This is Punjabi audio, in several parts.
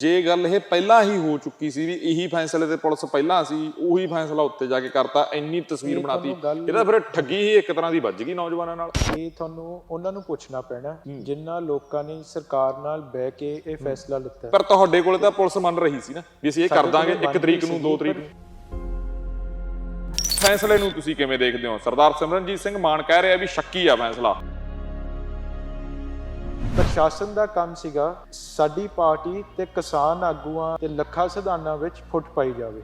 ਜੇ ਗੱਲ ਇਹ ਪਹਿਲਾਂ ਹੀ ਹੋ ਚੁੱਕੀ ਸੀ ਵੀ ਇਹੀ ਫੈਸਲੇ ਤੇ ਪੁਲਿਸ ਪਹਿਲਾਂ ਸੀ ਉਹੀ ਫੈਸਲਾ ਉੱਤੇ ਜਾ ਕੇ ਕਰਤਾ ਇੰਨੀ ਤਸਵੀਰ ਬਣਾਤੀ। ਇਹਦਾ ਫਿਰ ਠੱਗੀ ਹੀ ਇੱਕ ਤਰ੍ਹਾਂ ਦੀ ਵੱਜ ਗਈ ਨੌਜਵਾਨਾਂ ਨਾਲ। ਇਹ ਤੁਹਾਨੂੰ ਉਹਨਾਂ ਨੂੰ ਪੁੱਛਣਾ ਪੈਣਾ ਜਿਨ੍ਹਾਂ ਲੋਕਾਂ ਨੇ ਸਰਕਾਰ ਨਾਲ ਬਹਿ ਕੇ ਇਹ ਫੈਸਲਾ ਲਿੱਤਾ। ਪਰ ਤੁਹਾਡੇ ਕੋਲੇ ਤਾਂ ਪੁਲਿਸ ਮੰਨ ਰਹੀ ਸੀ ਨਾ ਵੀ ਅਸੀਂ ਇਹ ਕਰ ਦਾਂਗੇ ਕੋਲੇ 1 ਤਰੀਕ ਨੂੰ ਮੰਨਦੀ 2 ਤਰੀਕ ਨੂੰ। ਫੈਸਲੇ ਨੂੰ ਤੁਸੀਂ ਕਿਵੇਂ ਦੇਖਦੇ ਹੋ? ਸਰਦਾਰ ਸਿਮਰਨਜੀਤ ਸਿੰਘ ਮਾਨ ਕਹਿ ਰਿਹਾ ਵੀ ਸ਼ੱਕੀ ਆ ਫੈਸਲਾ। ਪ੍ਰਸ਼ਾਸਨ ਦਾ ਕੰਮ ਸੀਗਾ ਸਾਡੀ ਪਾਰਟੀ ਤੇ ਕਿਸਾਨ ਆਗੂਆਂ ਤੇ ਲੱਖਾਂ ਸਿਧਾਨਾਂ ਵਿੱਚ ਫੁੱਟ ਪਾਈ ਜਾਵੇ।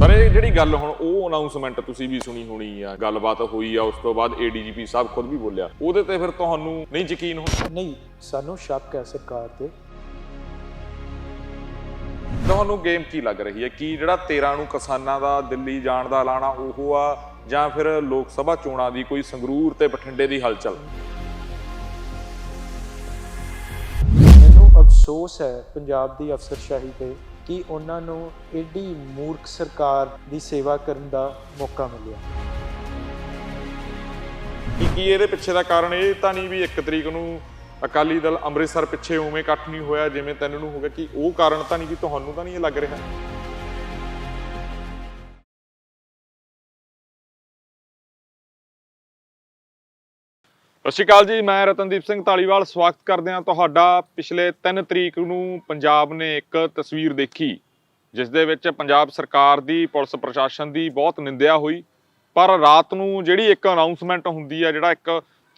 ਪਰ ਇਹ ਜਿਹੜੀ ਗੱਲ ਹੁਣ ਉਹ ਅਨਾਉਂਸਮੈਂਟ ਤੁਸੀਂ ਵੀ ਸੁਣੀ ਹੋਣੀ ਆ ਗੱਲਬਾਤ ਹੋਈ ਆ ਉਸ ਤੋਂ ਬਾਅਦ ਏਡੀਜੀਪੀ ਸਾਹਿਬ ਖੁਦ ਵੀ ਬੋਲਿਆ। ਉਹਦੇ ਤੇ ਫਿਰ ਤੁਹਾਨੂੰ ਨਹੀਂ ਯਕੀਨ ਹੁੰਦਾ ਨਹੀਂ ਸਾਨੂੰ ਸ਼ੱਕ ਹੈ ਸਰਕਾਰ ਤੇ। ਤੁਹਾਨੂੰ ਗੇਮ ਕੀ ਲੱਗ ਰਹੀ ਹੈ? ਕੀ ਜਿਹੜਾ 13 ਨੂੰ ਕਿਸਾਨਾਂ ਦਾ ਦਿੱਲੀ ਜਾਣ ਦਾ ਐਲਾਨ ਆ ਉਹ ਆ ਜਾਂ ਫਿਰ ਲੋਕ ਸਭਾ ਚੋਣਾਂ ਦੀ ਕੋਈ ਸੰਗਰੂਰ ਤੇ ਬਠਿੰਡੇ ਦੀ ਹਲਚਲ? ਅਫਸੋਸ ਹੈ ਪੰਜਾਬ ਦੀ ਅਫਸਰਸ਼ਾਹੀ ਤੇ ਕਿ ਉਹਨਾਂ ਨੂੰ ਏਡੀ ਮੂਰਖ ਸਰਕਾਰ ਦੀ ਸੇਵਾ ਕਰਨ ਦਾ ਮੌਕਾ ਮਿਲਿਆ। ਕੀ ਕੀ ਇਹਦੇ ਪਿੱਛੇ ਦਾ ਕਾਰਨ ਇਹ ਤਾਂ ਨਹੀਂ ਵੀ ਇੱਕ ਤਰੀਕ ਨੂੰ ਅਕਾਲੀ ਦਲ ਅੰਮ੍ਰਿਤਸਰ ਪਿੱਛੇ ਉਵੇਂ ਇਕੱਠ ਨਹੀਂ ਹੋਇਆ, ਜਿਵੇਂ ਤੈਨੂੰ ਨੂੰ ਹੋ ਗਿਆ, ਕਿ ਉਹ ਕਾਰਨ ਤਾਂ ਨਹੀਂ ਕਿ ਤੁਹਾਨੂੰ ਤਾਂ ਨਹੀਂ ਇਹ ਲੱਗ ਰਿਹਾ? ਸਤਿ ਸ਼੍ਰੀ ਅਕਾਲ ਜੀ, ਮੈਂ ਰਤਨਦੀਪ ਸਿੰਘ ਧਾਲੀਵਾਲ। ਸਵਾਗਤ ਕਰਦੇ ਹਾਂ ਤੁਹਾਡਾ। ਪਿਛਲੇ 3 ਤਰੀਕ ਨੂੰ ਪੰਜਾਬ ਨੇ ਇੱਕ ਤਸਵੀਰ ਦੇਖੀ, ਜਿਸ ਦੇ ਵਿੱਚ ਪੰਜਾਬ ਸਰਕਾਰ ਦੀ, ਪੁਲਿਸ ਪ੍ਰਸ਼ਾਸਨ ਦੀ ਬਹੁਤ ਨਿੰਦਿਆ ਹੋਈ। ਪਰ ਰਾਤ ਨੂੰ ਜਿਹੜੀ ਇੱਕ ਅਨਾਉਂਸਮੈਂਟ ਹੁੰਦੀ ਆ, ਜਿਹੜਾ ਇੱਕ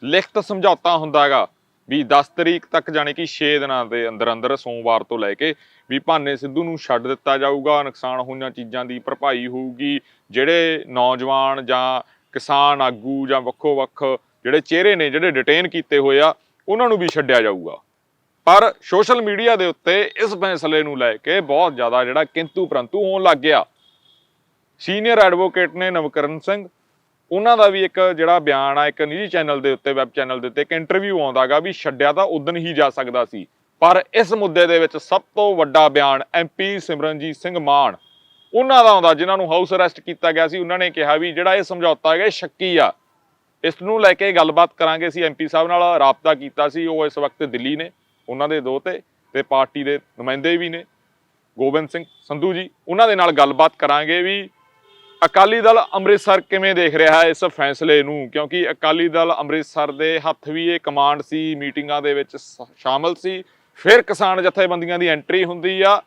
ਲਿਖਤ ਸਮਝੌਤਾ ਹੁੰਦਾ ਹੈਗਾ, ਵੀ 10 ਤਰੀਕ ਤੱਕ ਜਾਣੀ ਕਿ 6 ਦਿਨਾਂ ਦੇ ਅੰਦਰ ਅੰਦਰ ਸੋਮਵਾਰ ਤੋਂ ਲੈ ਕੇ ਵੀ ਭਾਨੇ ਸਿੱਧੂ ਨੂੰ ਛੱਡ ਦਿੱਤਾ ਜਾਊਗਾ, ਨੁਕਸਾਨ ਹੋਈਆਂ ਚੀਜ਼ਾਂ ਦੀ ਭਰਪਾਈ ਹੋਊਗੀ, ਜਿਹੜੇ ਨੌਜਵਾਨ ਜਾਂ ਕਿਸਾਨ ਆਗੂ ਜਾਂ ਵੱਖੋ ਵੱਖ ਜਿਹੜੇ ਚਿਹਰੇ ਨੇ, ਜਿਹੜੇ ਡਿਟੇਨ ਕੀਤੇ ਹੋਏ ਆ, ਉਹਨਾਂ ਨੂੰ ਵੀ ਛੱਡਿਆ ਜਾਊਗਾ। ਪਰ ਸੋਸ਼ਲ ਮੀਡੀਆ ਦੇ ਉੱਤੇ ਇਸ ਫੈਸਲੇ ਨੂੰ ਲੈ ਕੇ ਬਹੁਤ ਜ਼ਿਆਦਾ ਜਿਹੜਾ ਕਿੰਤੂ ਪਰੰਤੂ ਹੋਣ ਲੱਗ ਗਿਆ। ਸੀਨੀਅਰ ਐਡਵੋਕੇਟ ਨੇ ਨਵਕਰਨ ਸਿੰਘ, ਉਹਨਾਂ ਦਾ ਵੀ ਇੱਕ ਜਿਹੜਾ ਬਿਆਨ ਆ, ਇੱਕ ਨਿੱਜੀ ਚੈਨਲ ਦੇ ਉੱਤੇ ਵੈਬ ਚੈਨਲ ਦੇ ਉੱਤੇ ਇੱਕ ਇੰਟਰਵਿਊ ਆਉਂਦਾਗਾ ਵੀ ਛੱਡਿਆ ਤਾਂ ਉਦੋਂ ਹੀ ਜਾ ਸਕਦਾ ਸੀ। ਪਰ ਇਸ ਮੁੱਦੇ ਦੇ ਵਿੱਚ ਸਭ ਤੋਂ ਵੱਡਾ ਬਿਆਨ ਐਮਪੀ ਸਿਮਰਨਜੀਤ ਸਿੰਘ ਮਾਨ, ਉਹਨਾਂ ਦਾ ਆਉਂਦਾ, ਜਿਨ੍ਹਾਂ ਨੂੰ ਹਾਊਸ ਅਰੈਸਟ ਕੀਤਾ ਗਿਆ ਸੀ, ਉਹਨਾਂ ਨੇ ਕਿਹਾ ਵੀ ਜਿਹੜਾ ਇਹ ਸਮਝੌਤਾ ਹੈਗਾ ਇਹ ਸ਼ੱਕੀ ਆ। ਇਸ ਨੂੰ ਲੈ ਕੇ ਗੱਲਬਾਤ ਕਰਾਂਗੇ ਸੀ ਐਮਪੀ ਸਾਹਿਬ ਨਾਲ, ਰਾਬਤਾ ਕੀਤਾ ਸੀ ਉਹ ਇਸ ਵਕਤ ਦਿੱਲੀ ਨੇ, ਉਹਨਾਂ ਦੇ ਦੋਤੇ ਤੇ ਪਾਰਟੀ ਦੇ ਨੁਮਾਇੰਦੇ ਵੀ ਨੇ, ਗੋਬਿੰਦ ਸਿੰਘ ਸੰਧੂ ਜੀ, ਉਹਨਾਂ ਦੇ ਨਾਲ ਗੱਲਬਾਤ ਕਰਾਂਗੇ ਵੀ ਅਕਾਲੀ ਦਲ ਅੰਮ੍ਰਿਤਸਰ ਕਿਵੇਂ ਦੇਖ ਰਿਹਾ ਹੈ ਇਸ ਫੈਸਲੇ ਨੂੰ? ਕਿਉਂਕਿ ਅਕਾਲੀ ਦਲ ਅੰਮ੍ਰਿਤਸਰ ਦੇ ਹੱਥ ਵੀ ਇਹ ਕਮਾਂਡ ਸੀ, ਮੀਟਿੰਗਾਂ ਦੇ ਵਿੱਚ ਸ- ਸ਼ਾਮਲ ਸੀ, ਫਿਰ ਕਿਸਾਨ ਜਥੇਬੰਦੀਆਂ ਦੀ ਐਂਟਰੀ ਹੁੰਦੀ ਆ।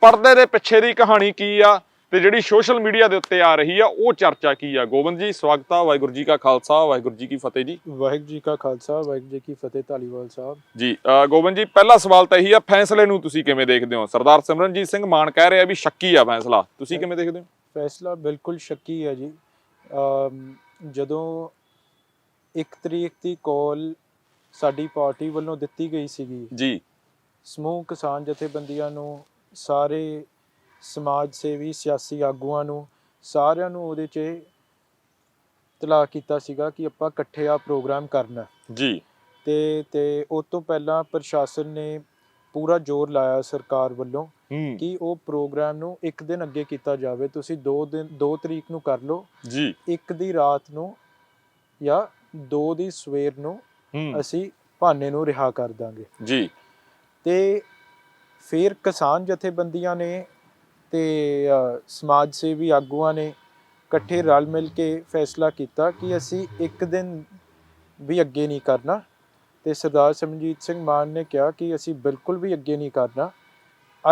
ਪਰਦੇ ਦੇ ਪਿੱਛੇ ਦੀ ਕਹਾਣੀ ਕੀ ਆ? ਤੇ ਜਿਹੜੀ ਸੋਸ਼ਲ ਮੀਡੀਆ ਦੇ ਉੱਤੇ ਆ ਰਹੀ ਆ ਉਹ ਚਰਚਾ ਕੀ ਆ? ਗੋਬਿੰਦ ਜੀ ਸਵਾਗਤ ਆ ਵਾਹਿਗੁਰੂ ਜੀ ਕਾ ਖਾਲਸਾ ਵਾਹਿਗੁਰੂ ਜੀ ਕੀ ਫਤਿਹ ਜੀ। ਵਾਹਿਗੁਰੂ ਜੀ ਕਾ ਖਾਲਸਾ ਵਾਹਿਗੁਰੂ ਜੀ ਕੀ ਫਤਿਹ ਧਾਲੀਵਾਲ ਸਾਹਿਬ। ਜੀ ਗੋਬਿੰਦ ਜੀ ਪਹਿਲਾ ਸਵਾਲ ਤਾਂ ਇਹੀ ਆ ਫੈਸਲੇ ਨੂੰ ਤੁਸੀਂ ਕਿਵੇਂ ਦੇਖਦੇ ਹੋ? ਸਰਦਾਰ ਸਿਮਰਨਜੀਤ ਸਿੰਘ ਮਾਨ ਕਹਿ ਰਿਹਾ ਵੀ ਸ਼ੱਕੀ ਆ ਫੈਸਲਾ। ਤੁਸੀਂ ਕਿਵੇਂ ਦੇਖਦੇ ਹੋ? ਫੈਸਲਾ ਬਿਲਕੁਲ ਸ਼ੱਕੀ ਹੈ ਜੀ। ਜਦੋਂ 1 ਤਰੀਕ ਦੀ ਕਾਲ ਸਾਡੀ ਪਾਰਟੀ ਵੱਲੋਂ ਦਿੱਤੀ ਗਈ ਸੀਗੀ ਜੀ। ਸਮੂਹ ਕਿਸਾਨ ਜਥੇਬੰਦੀਆਂ ਨੂੰ ਸਾਰੇ ਸਮਾਜ ਸੇਵੀ ਸਿਆਸੀ ਆਗੂਆਂ ਨੂੰ ਸਾਰਿਆਂ ਨੂੰ ਉਹਦੇ 'ਚ ਤਲਾਕ ਕੀਤਾ ਸੀਗਾ ਕਿ ਆਪਾਂ ਇਕੱਠੇ ਆ ਪ੍ਰੋਗਰਾਮ ਕਰਨਾ। ਜੀ। ਤੇ ਤੇ ਉਸ ਤੋਂ ਪਹਿਲਾਂ ਪ੍ਰਸ਼ਾਸਨ ਨੇ ਪੂਰਾ ਜ਼ੋਰ ਲਾਇਆ ਸਰਕਾਰ ਵੱਲੋਂ ਕਿ ਉਹ ਪ੍ਰੋਗਰਾਮ ਨੂੰ ਇੱਕ ਦਿਨ ਅੱਗੇ ਕੀਤਾ ਜਾਵੇ। ਤੁਸੀਂ 2 ਦਿਨ 2 ਤਰੀਕ ਨੂੰ ਕਰ ਲਓ। ਜੀ। ਇੱਕ ਦੀ ਰਾਤ ਨੂੰ ਜਾਂ 2 ਦੀ ਸਵੇਰ ਨੂੰ ਅਸੀਂ ਭਾਨੇ ਨੂੰ ਰਿਹਾ ਕਰ ਦਾਂਗੇ। ਜੀ। ਤੇ ਫਿਰ ਕਿਸਾਨ ਜਥੇਬੰਦੀਆਂ ਨੇ ਤੇ ਸਮਾਜ ਸੇਵੀ ਆਗੂਆਂ ਨੇ ਇਕੱਠੇ ਰਲ ਮਿਲ ਕੇ ਫੈਸਲਾ ਕੀਤਾ ਕਿ ਅਸੀਂ ਇੱਕ ਦਿਨ ਵੀ ਅੱਗੇ ਨਹੀਂ ਕਰਨਾ। ਤੇ ਸਰਦਾਰ ਸਿਮਰਜੀਤ ਸਿੰਘ ਮਾਨ ਨੇ ਕਿਹਾ ਕਿ ਅਸੀਂ ਬਿਲਕੁਲ ਵੀ ਅੱਗੇ ਨਹੀਂ ਕਰਨਾ।